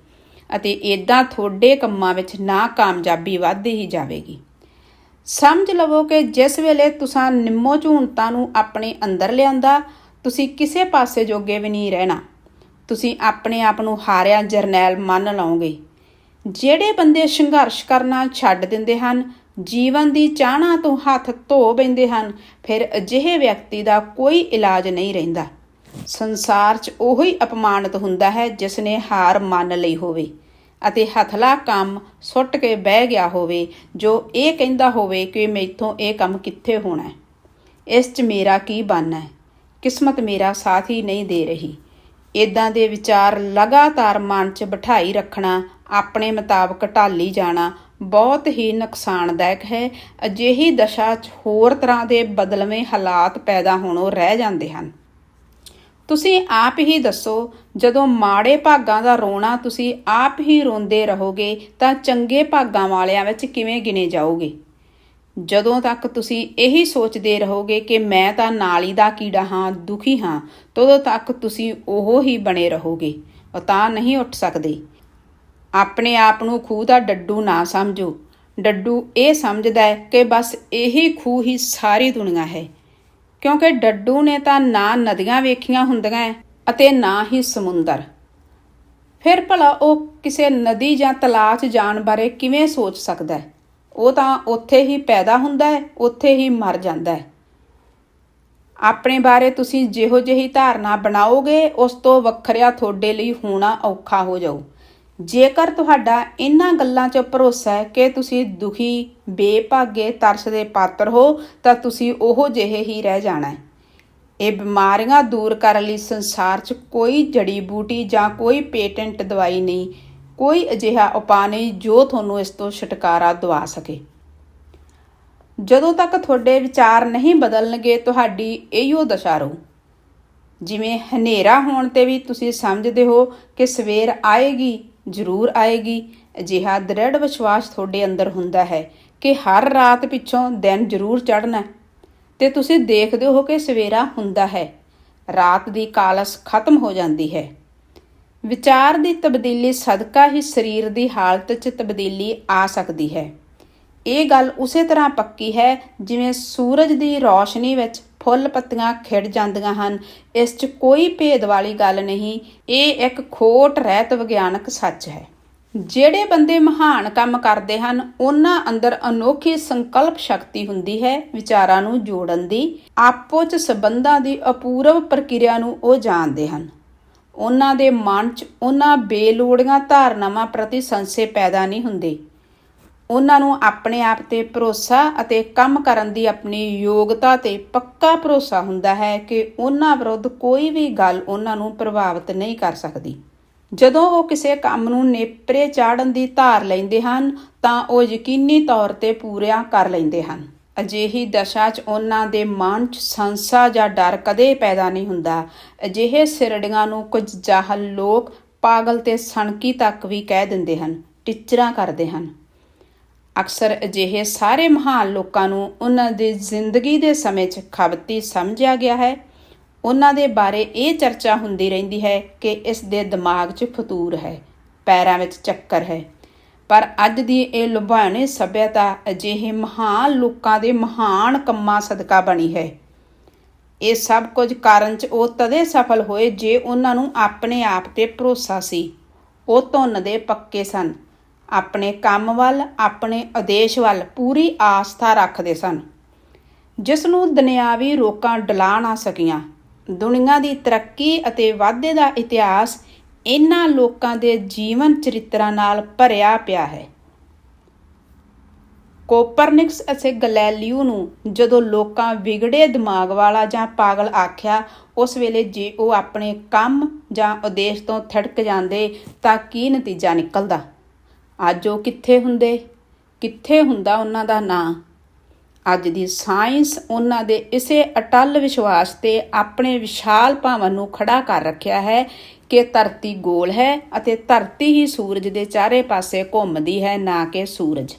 ਅਤੇ ਇਦਾਂ ਤੁਹਾਡੇ ਕੰਮਾਂ ਵਿੱਚ ਨਾ ਕਾਮਯਾਬੀ ਵੱਧਦੀ ਹੀ ਜਾਵੇਗੀ। ਸਮਝ ਲਵੋ ਕਿ ਜਿਸ ਵੇਲੇ ਤੁਸੀਂ ਨਿੰਮੋ ਝੂਣਤਾ ਨੂੰ ਆਪਣੇ ਅੰਦਰ ਲਿਆਂਦਾ, ਤੁਸੀਂ ਕਿਸੇ ਪਾਸੇ ਜੋਗੇ ਵੀ ਨਹੀਂ ਰਹਿਣਾ। ਤੁਸੀਂ ਆਪਣੇ ਆਪ ਨੂੰ ਹਾਰਿਆ ਜਰਨੈਲ ਮੰਨ ਲਓਗੇ। ਜਿਹੜੇ ਬੰਦੇ ਸੰਘਰਸ਼ ਕਰਨਾ ਛੱਡ ਦਿੰਦੇ ਹਨ ਜੀਵਨ ਦੀ ਚਾਹਨਾ ਤੋਂ ਹੱਥ ਧੋ ਬੈਂਦੇ ਹਨ, ਫਿਰ ਅਜਿਹੇ ਵਿਅਕਤੀ ਦਾ ਕੋਈ ਇਲਾਜ ਨਹੀਂ ਰਹਿੰਦਾ। ਸੰਸਾਰ 'ਚ ਉਹੀ ਅਪਮਾਨਿਤ ਹੁੰਦਾ ਹੈ ਜਿਸ ਨੇ ਹਾਰ ਮੰਨ ਲਈ ਹੋਵੇ ਅਤੇ ਹਥਲਾ ਕੰਮ ਸੁੱਟ ਕੇ ਬਹਿ ਗਿਆ ਹੋਵੇ, ਜੋ ਇਹ ਕਹਿੰਦਾ ਹੋਵੇ ਕਿ ਮੈਥੋਂ ਇਹ ਕੰਮ ਕਿੱਥੇ ਹੋਣਾ ਹੈ? ਇਸ 'ਚ ਮੇਰਾ ਕੀ ਬਣਨਾ ਹੈ? ਕਿਸਮਤ ਮੇਰਾ ਸਾਥ ਹੀ ਨਹੀਂ ਦੇ ਰਹੀ। ਇਦਾਂ ਦੇ ਵਿਚਾਰ ਲਗਾਤਾਰ ਮਨ 'ਚ ਬਿਠਾਈ ਰੱਖਣਾ, ਆਪਣੇ ਮੁਤਾਬਕ ਢਾਲੀ ਜਾਣਾ ਬਹੁਤ ਹੀ ਨੁਕਸਾਨਦਾਇਕ ਹੈ। ਅਜਿਹੀ ਦਸ਼ਾ 'ਚ ਹੋਰ ਤਰ੍ਹਾਂ ਦੇ ਬਦਲਵੇਂ ਹਾਲਾਤ ਪੈਦਾ ਹੋਣੋਂ ਰਹਿ ਜਾਂਦੇ ਹਨ। ਤੁਸੀਂ ਆਪ ਹੀ ਦੱਸੋ, ਜਦੋਂ ਮਾੜੇ ਭਾਗਾਂ ਦਾ ਰੋਣਾ ਤੁਸੀਂ ਆਪ ਹੀ ਰੋਂਦੇ ਰਹੋਗੇ, ਤਾਂ ਚੰਗੇ ਭਾਗਾਂ ਵਾਲਿਆਂ ਵਿੱਚ ਕਿਵੇਂ ਗਿਣੇ ਜਾਓਗੇ? ਜਦੋਂ ਤੱਕ ਤੁਸੀਂ ਇਹੀ ਸੋਚਦੇ ਰਹੋਗੇ ਕਿ ਮੈਂ ਤਾਂ ਨਾਲੀ ਦਾ ਕੀੜਾ ਹਾਂ, ਦੁਖੀ ਹਾਂ, ਤਦੋਂ ਤੱਕ ਤੁਸੀਂ ਉਹ ਹੀ ਬਣੇ ਰਹੋਗੇ, ਉਹ ਤਾਂ ਨਹੀਂ ਉੱਠ ਸਕਦੇ। ਆਪਣੇ ਆਪ ਨੂੰ ਖੂਹ ਦਾ ਡੱਡੂ ਨਾ ਸਮਝੋ। ਡੱਡੂ ਇਹ ਸਮਝਦਾ ਹੈ ਕਿ ਬਸ ਇਹੀ ਖੂਹ ਹੀ ਸਾਰੀ ਦੁਨੀਆ ਹੈ। ਕਿਉਂਕਿ ਡੱਡੂ ਨੇ ਤਾਂ ਨਾ ਨਦੀਆਂ ਵੇਖੀਆਂ ਹੁੰਦੀਆਂ ਅਤੇ ਨਾ ਹੀ ਸਮੁੰਦਰ। ਫਿਰ ਭਲਾ ਉਹ ਕਿਸੇ ਨਦੀ ਜਾਂ ਤਲਾਅ 'ਚ ਜਾਣ ਬਾਰੇ ਕਿਵੇਂ ਸੋਚ ਸਕਦਾ ਹੈ? ਉਹ ਤਾਂ ਉੱਥੇ ਹੀ ਪੈਦਾ ਹੁੰਦਾ ਹੈ, ਉੱਥੇ ਹੀ ਮਰ ਜਾਂਦਾ ਹੈ। ਆਪਣੇ ਬਾਰੇ ਤੁਸੀਂ ਜਿਹੋ ਜਿਹੀ ਧਾਰਨਾ ਬਣਾਓਗੇ, ਉਸ ਤੋਂ ਵੱਖਰਿਆ ਤੁਹਾਡੇ ਲਈ ਹੋਣਾ ਔਖਾ ਹੋ ਜਾਊ। ਜੇਕਰ ਤੁਹਾਡਾ ਇਹਨਾਂ ਗੱਲਾਂ 'ਚ ਭਰੋਸਾ ਹੈ ਕਿ ਤੁਸੀਂ ਦੁਖੀ, ਬੇਭਾਗੇ, ਤਰਸ ਦੇ ਪਾਤਰ ਹੋ, ਤਾਂ ਤੁਸੀਂ ਉਹੋ ਜਿਹੇ ਹੀ ਰਹਿ ਜਾਣਾ ਹੈ। ਇਹ ਬਿਮਾਰੀਆਂ ਦੂਰ ਕਰਨ ਲਈ ਸੰਸਾਰ 'ਚ ਕੋਈ ਜੜੀ ਬੂਟੀ ਜਾਂ ਕੋਈ ਪੇਟੈਂਟ ਦਵਾਈ ਨਹੀਂ, ਕੋਈ ਅਜਿਹਾ ਉਪਾਅ ਨਹੀਂ ਜੋ ਤੁਹਾਨੂੰ ਇਸ ਤੋਂ ਛੁਟਕਾਰਾ ਦਵਾ ਸਕੇ। ਜਦੋਂ ਤੱਕ ਤੁਹਾਡੇ ਵਿਚਾਰ ਨਹੀਂ ਬਦਲਣਗੇ, ਤੁਹਾਡੀ ਇਹੀਓ ਦਸ਼ਾ ਰਹੂ। ਜਿਵੇਂ ਹਨੇਰਾ ਹੋਣ ਤੇ ਵੀ ਤੁਸੀਂ ਸਮਝਦੇ ਹੋ ਕਿ ਸਵੇਰ ਆਏਗੀ ਜ਼ਰੂਰ ਆਏਗੀ। ਅਜਿਹਾ ਦ੍ਰਿੜ ਵਿਸ਼ਵਾਸ ਤੁਹਾਡੇ ਅੰਦਰ ਹੁੰਦਾ ਹੈ ਕਿ ਹਰ ਰਾਤ ਪਿੱਛੋਂ ਦਿਨ ਜ਼ਰੂਰ ਚੜ੍ਹਨਾ ਤੇ ਤੁਸੀਂ ਦੇਖਦੇ ਹੋ ਕਿ ਸਵੇਰਾ ਹੁੰਦਾ ਹੈ। ਰਾਤ ਦੀ ਕਾਲਸ ਖਤਮ ਹੋ ਜਾਂਦੀ ਹੈ। ਵਿਚਾਰ ਦੀ ਤਬਦੀਲੀ ਸਦਕਾ ਹੀ ਸਰੀਰ ਦੀ ਹਾਲਤ 'ਚ ਤਬਦੀਲੀ ਆ ਸਕਦੀ ਹੈ। ਇਹ ਗੱਲ ਉਸੇ ਤਰ੍ਹਾਂ ਪੱਕੀ ਹੈ ਜਿਵੇਂ ਸੂਰਜ ਦੀ ਰੌਸ਼ਨੀ ਵਿੱਚ ਫੁੱਲ ਪੱਤੀਆਂ ਖਿੜ ਜਾਂਦੀਆਂ ਹਨ। ਇਸ 'ਚ ਕੋਈ ਭੇਦ ਵਾਲੀ ਗੱਲ ਨਹੀਂ। ਇਹ ਇੱਕ ਖੋਟ ਰਹਿਤ ਵਿਗਿਆਨਕ ਸੱਚ ਹੈ। ਜਿਹੜੇ ਬੰਦੇ ਮਹਾਨ ਕੰਮ ਕਰਦੇ ਹਨ, ਉਹਨਾਂ ਅੰਦਰ ਅਨੋਖੀ ਸੰਕਲਪ ਸ਼ਕਤੀ ਹੁੰਦੀ ਹੈ ਵਿਚਾਰਾਂ ਨੂੰ ਜੋੜਨ ਦੀ। ਆਪੋ 'ਚ ਸਬੰਧਾਂ ਦੀ ਅਪੂਰਵ ਪ੍ਰਕਿਰਿਆ ਨੂੰ ਉਹ ਜਾਣਦੇ ਹਨ। ਉਹਨਾਂ ਦੇ ਮਨ 'ਚ ਉਹਨਾਂ ਬੇਲੋੜੀਆਂ ਧਾਰਨਾਵਾਂ ਪ੍ਰਤੀ ਸੰਸ਼ੇ ਪੈਦਾ ਨਹੀਂ ਹੁੰਦੇ। ਉਹਨਾਂ ਨੂੰ ਆਪਣੇ ਆਪ ਤੇ ਭਰੋਸਾ ਅਤੇ ਕੰਮ ਕਰਨ ਦੀ ਆਪਣੀ ਯੋਗਤਾ ਤੇ ਪੱਕਾ ਭਰੋਸਾ ਹੁੰਦਾ ਹੈ ਕਿ ਉਹਨਾਂ ਵਿਰੁੱਧ ਕੋਈ ਵੀ ਗੱਲ ਉਹਨਾਂ ਨੂੰ ਪ੍ਰਭਾਵਿਤ ਨਹੀਂ ਕਰ ਸਕਦੀ। ਜਦੋਂ ਉਹ ਕਿਸੇ ਕੰਮ ਨੂੰ ਨੇਪਰੇ ਚਾੜਨ ਦੀ ਧਾਰ ਲੈਂਦੇ ਹਨ, ਤਾਂ ਉਹ ਯਕੀਨੀ ਤੌਰ ਤੇ ਪੂਰਿਆ ਕਰ ਲੈਂਦੇ ਹਨ। ਅਜਿਹੀ ਦਸ਼ਾ 'ਚ ਉਹਨਾਂ ਦੇ ਮਨ 'ਚ ਸੰਸਾ ਜਾਂ ਡਰ ਕਦੇ ਪੈਦਾ ਨਹੀਂ ਹੁੰਦਾ। ਅਜਿਹੇ ਸਿਰੜੀਆਂ ਨੂੰ ਕੁਝ ਜਾਹਲ ਲੋਕ ਪਾਗਲ ਤੇ ਸਣਕੀ ਤੱਕ ਵੀ ਕਹਿ ਦਿੰਦੇ ਹਨ, ਟਿਚਰਾਂ ਕਰਦੇ ਹਨ। ਅਕਸਰ ਅਜਿਹੇ ਸਾਰੇ ਮਹਾਨ ਲੋਕਾਂ ਨੂੰ ਉਹਨਾਂ ਦੀ ਜ਼ਿੰਦਗੀ ਦੇ ਸਮੇਂ 'ਚ ਖਬਤੀ ਸਮਝਿਆ ਗਿਆ ਹੈ। ਉਹਨਾਂ ਦੇ ਬਾਰੇ ਇਹ ਚਰਚਾ ਹੁੰਦੀ ਰਹਿੰਦੀ ਹੈ ਕਿ ਇਸ ਦੇ ਦਿਮਾਗ 'ਚ ਫਤੂਰ ਹੈ, ਪੈਰਾਂ ਵਿੱਚ ਚੱਕਰ ਹੈ। ਪਰ ਅੱਜ ਦੀ ਇਹ ਲੁਭਾਣੇ ਸਭਿਅਤਾ ਅਜਿਹੇ ਮਹਾਨ ਲੋਕਾਂ ਦੇ ਮਹਾਨ ਕੰਮਾਂ ਸਦਕਾ ਬਣੀ ਹੈ। ਇਹ ਸਭ ਕੁਝ ਕਾਰਨ 'ਚ ਉਹ ਤਦੇ ਸਫਲ ਹੋਏ ਜੇ ਉਹਨਾਂ ਨੂੰ ਆਪਣੇ ਆਪ ਤੇ ਭਰੋਸਾ ਸੀ। ਉਹ ਧੁੰਨ ਦੇ ਪੱਕੇ ਸਨ। ਆਪਣੇ ਕੰਮ ਵੱਲ, ਆਪਣੇ ਉਦੇਸ਼ ਵੱਲ ਪੂਰੀ ਆਸਥਾ ਰੱਖਦੇ ਸਨ। ਜਿਸ ਨੂੰ ਦੁਨਿਆਵੀ ਰੋਕਾਂ ਡਲਾ ਨਾ ਸਕੀਆਂ। ਦੁਨੀਆ ਦੀ ਤਰੱਕੀ ਅਤੇ ਵਾਧੇ ਦਾ ਇਤਿਹਾਸ ਇਹਨਾਂ ਲੋਕਾਂ ਦੇ ਜੀਵਨ ਚਰਿੱਤਰਾਂ ਨਾਲ ਭਰਿਆ ਪਿਆ ਹੈ। ਕੋਪਰਨਿਕਸ ਅਤੇ ਗੈਲੀਲੀਓ ਨੂੰ ਜਦੋਂ ਲੋਕਾਂ ਵਿਗੜੇ ਦਿਮਾਗ ਵਾਲਾ ਜਾਂ ਪਾਗਲ ਆਖਿਆ, ਉਸ ਵੇਲੇ ਜੇ ਉਹ ਆਪਣੇ ਕੰਮ ਜਾਂ ਉਦੇਸ਼ ਤੋਂ ਥੜਕ ਜਾਂਦੇ ਤਾਂ ਕੀ ਨਤੀਜਾ ਨਿਕਲਦਾ? ਅੱਜ ਉਹ ਕਿੱਥੇ ਹੁੰਦੇ? ਕਿੱਥੇ ਹੁੰਦਾ ਉਹਨਾਂ ਦਾ ਨਾਂ? ਅੱਜ ਦੀ ਸਾਇੰਸ ਉਹਨਾਂ ਦੇ ਇਸੇ ਅਟਲ ਵਿਸ਼ਵਾਸ ਤੇ ਆਪਣੇ ਵਿਸ਼ਾਲ ਭਾਵਨ ਨੂੰ ਖੜਾ ਕਰ ਰੱਖਿਆ ਹੈ ਕਿ ਧਰਤੀ ਗੋਲ ਹੈ ਅਤੇ ਧਰਤੀ ਹੀ ਸੂਰਜ ਦੇ ਚਾਰੇ ਪਾਸੇ ਘੁੰਮਦੀ ਹੈ, ਨਾ ਕਿ ਸੂਰਜ।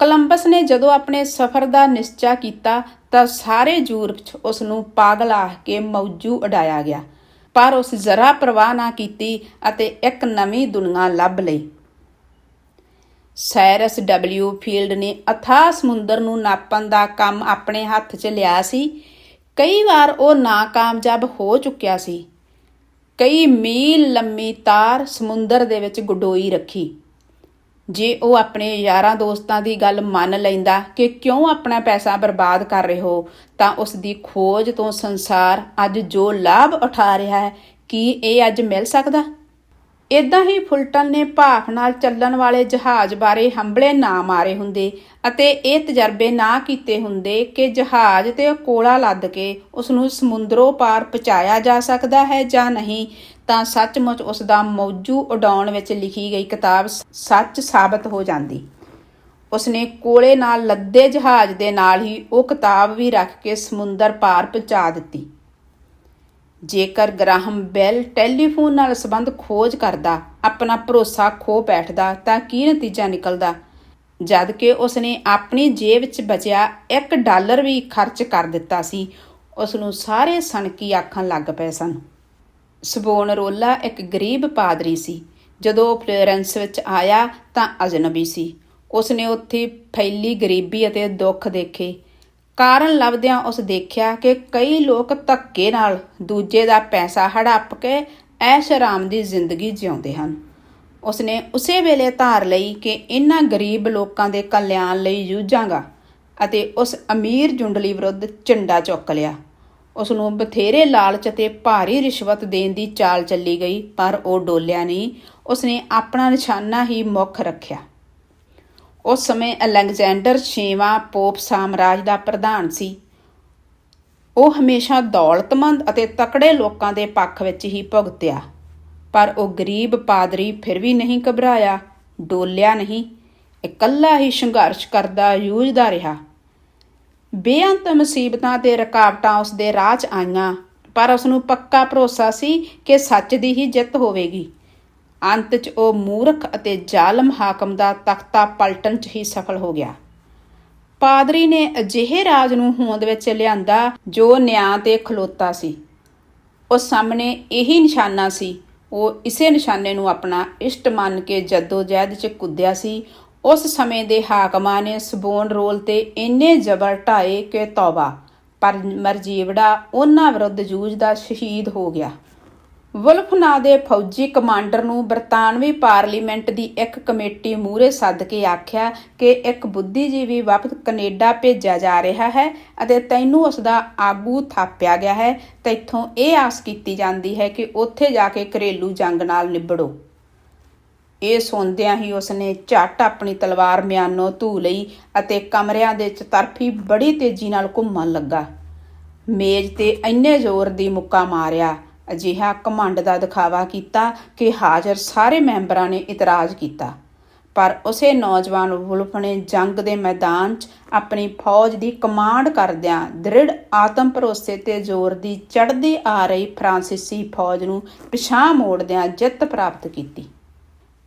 ਕੋਲੰਬਸ ਨੇ ਜਦੋਂ ਆਪਣੇ ਸਫ਼ਰ ਦਾ ਨਿਸ਼ਚਾ ਕੀਤਾ ਤਾਂ ਸਾਰੇ ਯੂਰਪ 'ਚ ਉਸ ਨੂੰ ਪਾਗਲ ਆਖ ਕੇ ਮੌਜੂ ਉਡਾਇਆ ਗਿਆ। ਪਰ ਉਸ ਜ਼ਰਾ ਪਰਵਾਹ ਨਾ ਕੀਤੀ ਅਤੇ ਇੱਕ ਨਵੀਂ ਦੁਨੀਆ ਲੱਭ ਲਈ। ਸਾਇਰਸ ਡਬਲਯੂ ਫੀਲਡ ਨੇ ਅਥਾਹ ਸਮੁੰਦਰ ਨੂੰ ਨਾਪਣ ਦਾ ਕੰਮ ਆਪਣੇ ਹੱਥ 'ਚ ਲਿਆ ਸੀ। ਕਈ ਵਾਰ ਉਹ ਨਾਕਾਮਯਾਬ ਹੋ ਚੁੱਕਿਆ ਸੀ। ਕਈ ਮੀਲ ਲੰਮੀ ਤਾਰ ਸਮੁੰਦਰ ਦੇ ਵਿੱਚ ਗੁਡੋਈ ਰੱਖੀ। ਜੇ ਉਹ ਆਪਣੇ ਯਾਰਾਂ ਦੋਸਤਾਂ ਦੀ ਗੱਲ ਮੰਨ ਲੈਂਦਾ ਕਿ ਕਿਉਂ ਆਪਣਾ ਪੈਸਾ ਬਰਬਾਦ ਕਰ ਰਹੇ ਹੋ, ਤਾਂ ਉਸ ਦੀ ਖੋਜ ਤੋਂ ਸੰਸਾਰ ਅੱਜ ਜੋ ਲਾਭ ਉਠਾ ਰਿਹਾ ਹੈ, ਕੀ ਇਹ ਅੱਜ ਮਿਲ ਸਕਦਾ? ਇਦਾਂ ਹੀ ਫੁਲਟਨ ਨੇ ਭਾਫ ਨਾਲ ਚੱਲਣ ਵਾਲੇ ਜਹਾਜ਼ ਬਾਰੇ ਹੰਬਲੇ ਨਾ ਮਾਰੇ ਹੁੰਦੇ ਅਤੇ ਇਹ ਤਜਰਬੇ ਨਾ ਕੀਤੇ ਹੁੰਦੇ ਕਿ ਜਹਾਜ਼ ਤੇ ਕੋਲਾ ਲੱਦ ਕੇ ਉਸ ਨੂੰ ਸਮੁੰਦਰੋਂ ਪਾਰ ਪਹੁੰਚਾਇਆ ਜਾ ਸਕਦਾ ਹੈ ਜਾਂ ਨਹੀਂ, ਤਾਂ ਸੱਚਮੁੱਚ ਉਸ ਦਾ ਮੌਜੂ ਉਡਾਉਣ ਵਿੱਚ ਲਿਖੀ ਗਈ ਕਿਤਾਬ ਸ- ਸੱਚ ਸਾਬਤ ਹੋ ਜਾਂਦੀ। ਉਸਨੇ ਕੋਲੇ ਨਾਲ ਲੱਦੇ ਜਹਾਜ਼ ਦੇ ਨਾਲ ਹੀ ਉਹ ਕਿਤਾਬ ਵੀ ਰੱਖ ਕੇ ਸਮੁੰਦਰ ਪਾਰ ਪਹੁੰਚਾ ਦਿੱਤੀ। ਜੇਕਰ ਗ੍ਰਾਹਮ ਬੈਲ ਟੈਲੀਫੋਨ ਨਾਲ ਸੰਬੰਧ ਖੋਜ ਕਰਦਾ, ਆਪਣਾ ਭਰੋਸਾ ਖੋ ਬੈਠਦਾ, ਤਾਂ ਕੀ ਨਤੀਜਾ ਨਿਕਲਦਾ? ਜਦ ਕਿ ਉਸਨੇ ਆਪਣੀ ਜੇਬ ਵਿੱਚ ਬਚਿਆ 1 ਡਾਲਰ ਵੀ ਖਰਚ ਕਰ ਦਿੱਤਾ ਸੀ ਉਸ ਨੂੰ ਸਾਰੇ ਸਣਕੀ ਆਖਣ ਲੱਗ ਪਏ ਸਨ। ਸਬੋਨਰੋਲਾ ਇੱਕ ਗਰੀਬ ਪਾਦਰੀ ਸੀ। ਜਦੋਂ ਉਹ ਫਲੋਰੈਂਸ ਵਿੱਚ ਆਇਆ ਤਾਂ ਅਜਨਬੀ ਸੀ। ਉਸਨੇ ਉੱਥੇ ਫੈਲੀ ਗਰੀਬੀ ਅਤੇ ਦੁੱਖ ਦੇਖੇ। ਕਾਰਨ ਲੱਭਦਿਆਂ ਉਸ ਦੇਖਿਆ ਕਿ ਕਈ ਲੋਕ ਧੱਕੇ ਨਾਲ ਦੂਜੇ ਦਾ ਪੈਸਾ ਹੜੱਪ ਕੇ ਐਸ਼ ਆਰਾਮ ਦੀ ਜ਼ਿੰਦਗੀ ਜਿਉਂਦੇ ਹਨ। ਉਸਨੇ ਉਸੇ ਵੇਲੇ ਧਾਰ ਲਈ ਕਿ ਇਹਨਾਂ ਗਰੀਬ ਲੋਕਾਂ ਦੇ ਕਲਿਆਣ ਲਈ ਜੂਝਾਂਗਾ ਅਤੇ ਉਸ ਅਮੀਰ ਜੁੰਡਲੀ ਵਿਰੁੱਧ ਝੰਡਾ ਚੁੱਕ ਲਿਆ। ਉਸ ਨੂੰ ਬਥੇਰੇ ਲਾਲਚ ਅਤੇ ਭਾਰੀ ਰਿਸ਼ਵਤ ਦੇਣ ਦੀ ਚਾਲ ਚੱਲੀ ਗਈ, ਪਰ ਉਹ ਡੋਲਿਆ ਨਹੀਂ। ਉਸਨੇ ਆਪਣਾ ਨਿਸ਼ਾਨਾ ਹੀ ਮੁੱਖ ਰੱਖਿਆ। ਉਸ ਸਮੇਂ ਅਲੈਗਜ਼ੈਂਡਰ ਛੇਵਾਂ ਪੋਪ ਸਾਮਰਾਜ ਦਾ ਪ੍ਰਧਾਨ ਸੀ। ਉਹ ਹਮੇਸ਼ਾ ਦੌਲਤਮੰਦ ਅਤੇ ਤਕੜੇ ਲੋਕਾਂ ਦੇ ਪੱਖ ਵਿੱਚ ਹੀ ਭੁਗਤਿਆ। ਪਰ ਉਹ ਗਰੀਬ ਪਾਦਰੀ ਫਿਰ ਵੀ ਨਹੀਂ ਘਬਰਾਇਆ, ਡੋਲਿਆ ਨਹੀਂ, ਇਕੱਲਾ ਹੀ ਸੰਘਰਸ਼ ਕਰਦਾ ਯੂਝਦਾ ਰਿਹਾ। ਬੇਅੰਤ ਮੁਸੀਬਤਾਂ ਤੇ ਰੁਕਾਵਟਾਂ ਉਸ ਦੇ ਰਾਹ 'ਚ ਆਈਆਂ, ਪਰ ਉਸ ਨੂੰ ਪੱਕਾ ਭਰੋਸਾ ਸੀ ਕਿ ਸੱਚ ਦੀ ਹੀ ਜਿੱਤ ਹੋਵੇਗੀ। ਅੰਤ 'ਚ ਉਹ ਮੂਰਖ ਅਤੇ ਜ਼ਾਲਮ ਹਾਕਮ ਦਾ ਤਖਤਾ ਪਲਟਣ 'ਚ ਹੀ ਸਫਲ ਹੋ ਗਿਆ। ਪਾਦਰੀ ਨੇ ਅਜਿਹੇ ਰਾਜ ਨੂੰ ਹੋਂਦ ਵਿੱਚ ਲਿਆਂਦਾ ਜੋ ਨਿਆਂ ਤੇ ਖਲੋਤਾ ਸੀ। ਉਸ ਸਾਹਮਣੇ ਇਹੀ ਨਿਸ਼ਾਨਾ ਸੀ, ਉਹ ਇਸੇ ਨਿਸ਼ਾਨੇ ਨੂੰ ਆਪਣਾ ਇਸ਼ਟ ਮੰਨ ਕੇ ਜਦੋਜਹਿਦ 'ਚ ਕੁੱਦਿਆ ਸੀ। ਉਸ ਸਮੇਂ ਦੇ ਹਾਕਮਾਂ ਨੇ ਸਬੋਨ ਰੋਲ ਤੇ ਇੰਨੇ ਜ਼ਬਰ ਢਾਏ ਕਿ ਤੌਬਾ, ਪਰ ਮਰਜੀਵੜਾ ਉਹਨਾਂ ਵਿਰੁੱਧ ਜੂਝਦਾ ਸ਼ਹੀਦ ਹੋ ਗਿਆ। ਵੁਲਫ ਨਾਂ ਦੇ ਫੌਜੀ ਕਮਾਂਡਰ ਨੂੰ ਬਰਤਾਨਵੀ ਪਾਰਲੀਮੈਂਟ ਦੀ ਇੱਕ ਕਮੇਟੀ ਮੂਹਰੇ ਸੱਦ ਕੇ ਆਖਿਆ ਕਿ ਇੱਕ ਬੁੱਧੀਜੀਵੀ ਵਫਦ ਕੈਨੇਡਾ ਭੇਜਿਆ ਜਾ ਰਿਹਾ ਹੈ ਅਤੇ ਤੈਨੂੰ ਉਸ ਦਾ ਆਗੂ ਥਾਪਿਆ ਗਿਆ ਹੈ। ਤੈਥੋਂ ਇਹ ਆਸ ਕੀਤੀ ਜਾਂਦੀ ਹੈ ਕਿ ਉੱਥੇ ਜਾ ਕੇ ਘਰੇਲੂ ਜੰਗ ਨਾਲ ਨਿਬੜੋ। ਇਹ ਸੁਣਦਿਆਂ ਹੀ ਉਸਨੇ ਝੱਟ ਆਪਣੀ ਤਲਵਾਰ ਮਿਆਨੋ ਧੂ ਲਈ ਅਤੇ ਕਮਰਿਆਂ ਦੇ ਚਤਰਫੀ ਬੜੀ ਤੇਜ਼ੀ ਨਾਲ ਘੁੰਮਣ ਲੱਗਾ। ਮੇਜ਼ ਤੇ ਇੰਨੇ ਜ਼ੋਰ ਦੀ ਮੁੱਕਾ ਮਾਰਿਆ ਅਜਿਹਾ ਕਮੰਡ ਦਾ ਦਿਖਾਵਾ ਕੀਤਾ ਕਿ ਹਾਜ਼ਰ ਸਾਰੇ ਮੈਂਬਰਾਂ ਨੇ ਇਤਰਾਜ਼ ਕੀਤਾ। ਪਰ ਉਸੇ ਨੌਜਵਾਨ ਵੁਲਫ ਨੇ ਜੰਗ ਦੇ ਮੈਦਾਨ 'ਚ ਆਪਣੀ ਫੌਜ ਦੀ ਕਮਾਂਡ ਕਰਦਿਆਂ ਦ੍ਰਿੜ ਆਤਮ ਭਰੋਸੇ ਤੇ ਜ਼ੋਰ ਦੀ ਚੜ੍ਹਦੀ ਆ ਰਹੀ ਫਰਾਂਸੀਸੀ ਫੌਜ ਨੂੰ ਪਿਛਾਂਹ ਮੋੜਦਿਆਂ ਜਿੱਤ ਪ੍ਰਾਪਤ ਕੀਤੀ।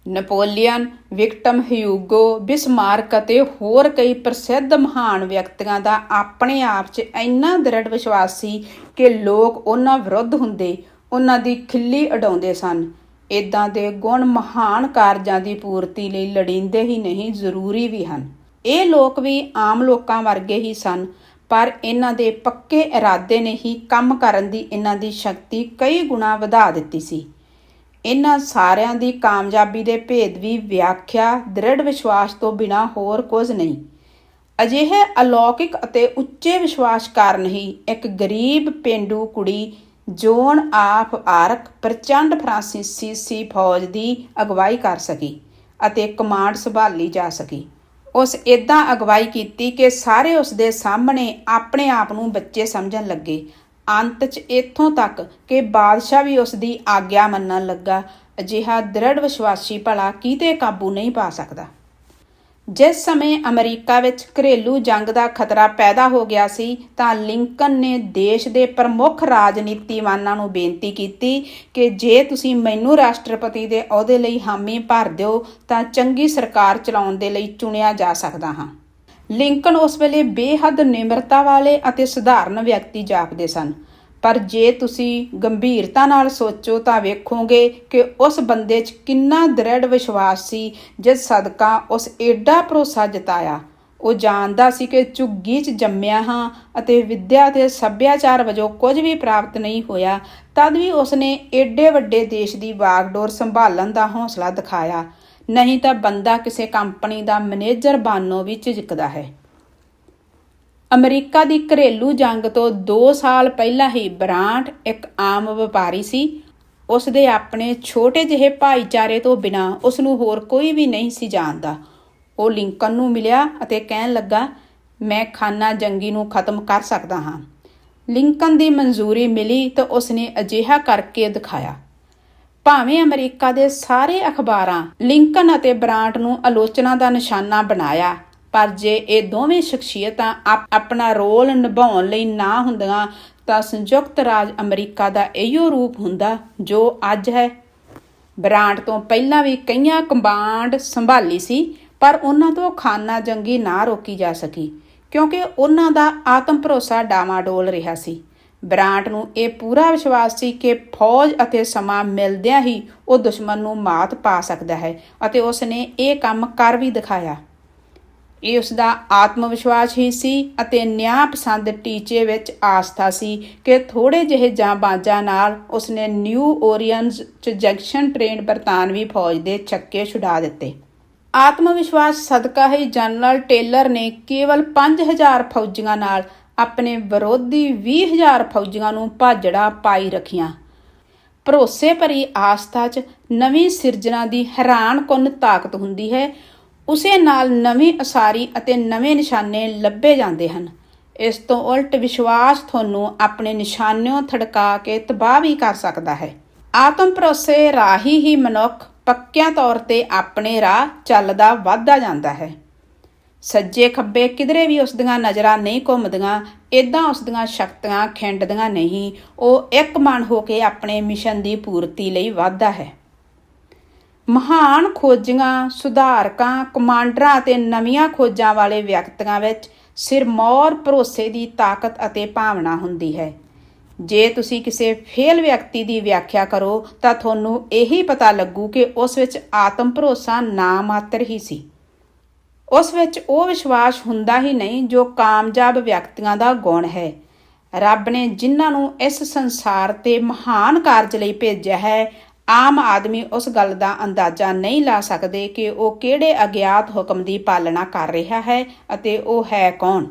ਨਪੋਲੀਅਨ, ਵਿਕਟਮ, ਹਿਊਗੋ, ਬਿਸਮਾਰਕ ਅਤੇ ਹੋਰ ਕਈ ਪ੍ਰਸਿੱਧ ਮਹਾਨ ਵਿਅਕਤੀਆਂ ਦਾ ਆਪਣੇ ਆਪ 'ਚ ਇੰਨਾ ਦ੍ਰਿੜ ਵਿਸ਼ਵਾਸ ਸੀ ਕਿ ਲੋਕ ਉਹਨਾਂ ਵਿਰੁੱਧ ਹੁੰਦੇ, ਉਹਨਾਂ ਦੀ ਖਿੱਲੀ ਉਡਾਉਂਦੇ ਸਨ। ਇਦਾਂ ਦੇ ਗੁਣ ਮਹਾਨ ਕਾਰਜਾਂ ਦੀ ਪੂਰਤੀ ਲਈ ਲੜਿੰਦੇ ਹੀ ਨਹੀਂ, ਜ਼ਰੂਰੀ ਵੀ ਹਨ। ਇਹ ਲੋਕ ਵੀ ਆਮ ਲੋਕਾਂ ਵਰਗੇ ਹੀ ਸਨ, ਪਰ ਇਹਨਾਂ ਦੇ ਪੱਕੇ ਇਰਾਦੇ ਨੇ ਹੀ ਕੰਮ ਕਰਨ ਦੀ ਇਹਨਾਂ ਦੀ ਸ਼ਕਤੀ ਕਈ ਗੁਣਾ ਵਧਾ ਦਿੱਤੀ ਸੀ। ਇਹਨਾਂ ਸਾਰਿਆਂ ਦੀ ਕਾਮਯਾਬੀ ਦੇ ਭੇਦ ਵੀ ਵਿਆਖਿਆ ਦ੍ਰਿੜ ਵਿਸ਼ਵਾਸ ਤੋਂ ਬਿਨਾ ਹੋਰ ਕੁਝ ਨਹੀਂ। ਅਜਿਹੇ ਅਲੌਕਿਕ ਅਤੇ ਉੱਚੇ ਵਿਸ਼ਵਾਸ ਕਾਰਨ ਹੀ ਇੱਕ ਗਰੀਬ ਪਿੰਡੂ ਕੁੜੀ ਜੋਨ ਆਫ ਆਰਕ ਪ੍ਰਚੰਡ ਫਰਾਂਸੀਸੀ ਫੌਜ ਦੀ ਅਗਵਾਈ ਕਰ ਸਕੀ ਅਤੇ ਕਮਾਂਡ ਸੰਭਾਲੀ ਜਾ ਸਕੀ। ਉਸ ਇਦਾਂ ਅਗਵਾਈ ਕੀਤੀ ਕਿ ਸਾਰੇ ਉਸ ਦੇ ਸਾਹਮਣੇ ਆਪਣੇ ਆਪ ਨੂੰ ਬੱਚੇ ਸਮਝਣ ਲੱਗੇ ਅੰਤ 'ਚ ਇੱਥੋਂ ਤੱਕ ਕਿ ਬਾਦਸ਼ਾਹ ਵੀ ਉਸ ਦੀ ਆਗਿਆ ਮੰਨਣ ਲੱਗਾ। ਅਜਿਹਾ ਦ੍ਰਿੜ ਵਿਸ਼ਵਾਸੀ ਭਲਾ ਕੀਤੇ ਕਾਬੂ ਨਹੀਂ ਪਾ ਸਕਦਾ। ਜਿਸ ਸਮੇਂ ਅਮਰੀਕਾ ਵਿੱਚ ਘਰੇਲੂ ਜੰਗ ਦਾ ਖਤਰਾ ਪੈਦਾ ਹੋ ਗਿਆ ਸੀ, ਤਾਂ ਲਿੰਕਨ ਨੇ ਦੇਸ਼ ਦੇ ਪ੍ਰਮੁੱਖ ਰਾਜਨੀਤੀਵਾਨਾਂ ਨੂੰ ਬੇਨਤੀ ਕੀਤੀ ਕਿ ਜੇ ਤੁਸੀਂ ਮੈਨੂੰ ਰਾਸ਼ਟਰਪਤੀ ਦੇ ਅਹੁਦੇ ਲਈ ਹਾਮੀ ਭਰ ਦਿਓ, ਤਾਂ ਚੰਗੀ ਸਰਕਾਰ ਚਲਾਉਣ ਦੇ ਲਈ ਚੁਣਿਆ ਜਾ ਸਕਦਾ ਹਾਂ। ਲਿੰਕਨ ਉਸ ਵੇਲੇ ਬੇਹੱਦ ਨਿਮਰਤਾ ਵਾਲੇ ਅਤੇ ਸਧਾਰਨ ਵਿਅਕਤੀ ਜਾਪਦੇ ਸਨ। ਪਰ ਜੇ ਤੁਸੀਂ ਗੰਭੀਰਤਾ ਨਾਲ ਸੋਚੋ ਤਾਂ ਵੇਖੋਗੇ ਕਿ ਉਸ ਬੰਦੇ 'ਚ ਕਿੰਨਾ ਦ੍ਰਿੜ ਵਿਸ਼ਵਾਸ ਸੀ ਜਿਸ ਸਦਕਾ ਉਸ ਏਡਾ ਭਰੋਸਾ ਜਤਾਇਆ। ਉਹ ਜਾਣਦਾ ਸੀ ਕਿ ਝੁੱਗੀ 'ਚ ਜੰਮਿਆ ਹਾਂ ਅਤੇ ਵਿੱਦਿਆ ਤੇ ਸੱਭਿਆਚਾਰ ਵਜੋਂ ਕੁਝ ਵੀ ਪ੍ਰਾਪਤ ਨਹੀਂ ਹੋਇਆ, ਤਦ ਵੀ ਉਸਨੇ ਏਡੇ ਵੱਡੇ ਦੇਸ਼ ਦੀ ਵਾਗਡੋਰ ਸੰਭਾਲਣ ਦਾ ਹੌਸਲਾ ਦਿਖਾਇਆ। ਨਹੀਂ ਤਾਂ ਬੰਦਾ ਕਿਸੇ ਕੰਪਨੀ ਦਾ ਮੈਨੇਜਰ ਬਣਨੋਂ ਵੀ ਝਿਜਕਦਾ ਹੈ। ਅਮਰੀਕਾ ਦੀ ਘਰੇਲੂ ਜੰਗ ਤੋਂ 2 ਸਾਲ ਪਹਿਲਾਂ ਹੀ ਬ੍ਰਾਂਟ ਇੱਕ ਆਮ ਵਪਾਰੀ ਸੀ। ਉਸ ਦੇ ਆਪਣੇ ਛੋਟੇ ਜਿਹੇ ਭਾਈਚਾਰੇ ਤੋਂ ਬਿਨਾ ਉਸ ਨੂੰ ਹੋਰ ਕੋਈ ਵੀ ਨਹੀਂ ਸੀ ਜਾਣਦਾ। ਉਹ ਲਿੰਕਨ ਨੂੰ ਮਿਲਿਆ ਅਤੇ ਕਹਿਣ ਲੱਗਾ, ਮੈਂ ਖਾਨਾ ਜੰਗੀ ਨੂੰ ਖਤਮ ਕਰ ਸਕਦਾ ਹਾਂ। ਲਿੰਕਨ ਦੀ ਮਨਜ਼ੂਰੀ ਮਿਲੀ ਤਾਂ ਉਸਨੇ ਅਜਿਹਾ ਕਰਕੇ ਦਿਖਾਇਆ। ਭਾਵੇਂ ਅਮਰੀਕਾ ਦੇ ਸਾਰੇ ਅਖਬਾਰਾਂ ਲਿੰਕਨ ਅਤੇ ਬ੍ਰਾਂਟ ਨੂੰ ਆਲੋਚਨਾ ਦਾ ਨਿਸ਼ਾਨਾ ਬਣਾਇਆ, ਪਰ ਜੇ ਇਹ ਦੋਵੇਂ ਸ਼ਖਸੀਅਤਾਂ ਆਪ- ਆਪਣਾ ਰੋਲ ਨਿਭਾਉਣ ਲਈ ਨਾ ਹੁੰਦੀਆਂ, ਤਾਂ ਸੰਯੁਕਤ ਰਾਜ ਅਮਰੀਕਾ ਦਾ ਇਹੋ ਰੂਪ ਹੁੰਦਾ ਜੋ ਅੱਜ ਹੈ। ਬ੍ਰਾਂਡ ਤੋਂ ਪਹਿਲਾਂ ਵੀ ਕਈਆਂ ਕਮਾਂਡ ਸੰਭਾਲੀ ਸੀ, ਪਰ ਉਹਨਾਂ ਤੋਂ ਖਾਨਾ ਜੰਗੀ ਨਾ ਰੋਕੀ ਜਾ ਸਕੀ, ਕਿਉਂਕਿ ਉਹਨਾਂ ਦਾ ਆਤਮ ਭਰੋਸਾ ਡਾਵਾਡੋਲ ਰਿਹਾ ਸੀ। ਬ੍ਰਾਂਟ ਨੂੰ ਇਹ ਪੂਰਾ ਵਿਸ਼ਵਾਸ ਸੀ ਕਿ ਫੌਜ ਅਤੇ ਸਮਾਂ ਮਿਲਦਿਆਂ ਹੀ ਉਹ ਦੁਸ਼ਮਣ ਨੂੰ ਮਾਤ ਪਾ ਸਕਦਾ ਹੈ ਅਤੇ ਉਸ ਨੇ ਇਹ ਕੰਮ ਕਰ ਵੀ ਦਿਖਾਇਆ। ਇਹ ਉਸ ਦਾ ਆਤਮ ਵਿਸ਼ਵਾਸ ਹੀ ਸੀ ਅਤੇ ਨਿਆਂ ਪਸੰਦ ਟੀਚੇ ਵਿੱਚ ਆਸਥਾ ਸੀ ਕਿ ਥੋੜੇ ਜਿਹੇ ਜਾਂਬਾਜ਼ਾਂ ਨਾਲ ਉਸਨੇ ਨਿਊ ਓਰੀਅਨਸ ਚ ਜੰਕਸ਼ਨ ਟ੍ਰੇਨ ਬਰਤਾਨਵੀ ਫੌਜ ਦੇ ਛੱਕੇ ਛੁਡਾ ਦਿੱਤੇ। ਆਤਮ ਵਿਸ਼ਵਾਸ ਸਦਕਾ ਹੀ ਜਨਰਲ ਟੇਲਰ ਨੇ ਕੇਵਲ 5000 ਫੌਜੀਆਂ ਨਾਲ ਆਪਣੇ ਵਿਰੋਧੀ 20000 ਫੌਜੀਆਂ ਨੂੰ ਭਾਜੜਾ ਪਾਈ ਰੱਖੀਆਂ। ਭਰੋਸੇ ਭਰੀ ਆਸਥਾ 'ਚ ਨਵੀਂ ਸਿਰਜਣਾ ਦੀ ਹੈਰਾਨਕੁੰਨ ਤਾਕਤ ਹੁੰਦੀ ਹੈ। ਉਸੇ ਨਾਲ ਨਵੀਂ ਅਸਾਰੀ ਅਤੇ ਨਵੇਂ ਨਿਸ਼ਾਨੇ ਲੱਭੇ ਜਾਂਦੇ ਹਨ। ਇਸ ਤੋਂ ਉਲਟ ਵਿਸ਼ਵਾਸ ਤੁਹਾਨੂੰ ਆਪਣੇ ਨਿਸ਼ਾਨਿਆਂ ਥੜਕਾ ਕੇ ਤਬਾਹ ਵੀ ਕਰ ਸਕਦਾ ਹੈ। ਆਤਮ ਭਰੋਸੇ ਰਾਹੀ ਹੀ ਮਨੁੱਖ ਪੱਕਿਆਂ ਤੌਰ ਤੇ ਆਪਣੇ ਰਾਹ ਚੱਲਦਾ ਵੱਧਦਾ ਜਾਂਦਾ ਹੈ। ਸੱਜੇ ਖੱਬੇ ਕਿਧਰੇ ਵੀ ਉਸ ਦੀਆਂ ਨਜ਼ਰਾਂ ਨਹੀਂ ਘੁੰਮਦੀਆਂ ਇਦਾਂ ਉਸ ਦੀਆਂ ਸ਼ਕਤੀਆਂ ਖਿੰਡਦੀਆਂ ਨਹੀਂ। ਉਹ ਇੱਕ ਮਨ ਹੋ ਕੇ ਆਪਣੇ ਮਿਸ਼ਨ ਦੀ ਪੂਰਤੀ ਲਈ ਵਧਦਾ ਹੈ। ਮਹਾਨ ਖੋਜੀਆਂ, ਸੁਧਾਰਕਾਂ, ਕਮਾਂਡਰਾਂ ਅਤੇ ਨਵੀਆਂ ਖੋਜਾਂ ਵਾਲੇ ਵਿਅਕਤੀਆਂ ਵਿੱਚ ਸਿਰਮੌਰ ਭਰੋਸੇ ਦੀ ਤਾਕਤ ਅਤੇ ਭਾਵਨਾ ਹੁੰਦੀ ਹੈ। ਜੇ ਤੁਸੀਂ ਕਿਸੇ ਫੇਲ ਵਿਅਕਤੀ ਦੀ ਵਿਆਖਿਆ ਕਰੋ, ਤਾਂ ਤੁਹਾਨੂੰ ਇਹੀ ਪਤਾ ਲੱਗੂ ਕਿ ਉਸ ਵਿੱਚ ਆਤਮ ਭਰੋਸਾ ਨਾ ਮਾਤਰ ਹੀ ਸੀ। ਉਸ ਵਿੱਚ ਉਹ ਵਿਸ਼ਵਾਸ ਹੁੰਦਾ ਹੀ ਨਹੀਂ ਜੋ ਕਾਮਯਾਬ ਵਿਅਕਤੀਆਂ ਦਾ ਗੁਣ ਹੈ। ਰੱਬ ਨੇ ਜਿਨ੍ਹਾਂ ਨੂੰ ਇਸ ਸੰਸਾਰ ਤੇ ਮਹਾਨ ਕਾਰਜ ਲਈ ਭੇਜਿਆ ਹੈ, ਆਮ ਆਦਮੀ ਉਸ ਗੱਲ ਦਾ ਅੰਦਾਜ਼ਾ ਨਹੀਂ ਲਾ ਸਕਦੇ ਕਿ ਉਹ ਕਿਹੜੇ ਅਗਿਆਤ ਹੁਕਮ ਦੀ ਪਾਲਣਾ ਕਰ ਰਿਹਾ ਹੈ ਅਤੇ ਉਹ ਹੈ ਕੌਣ।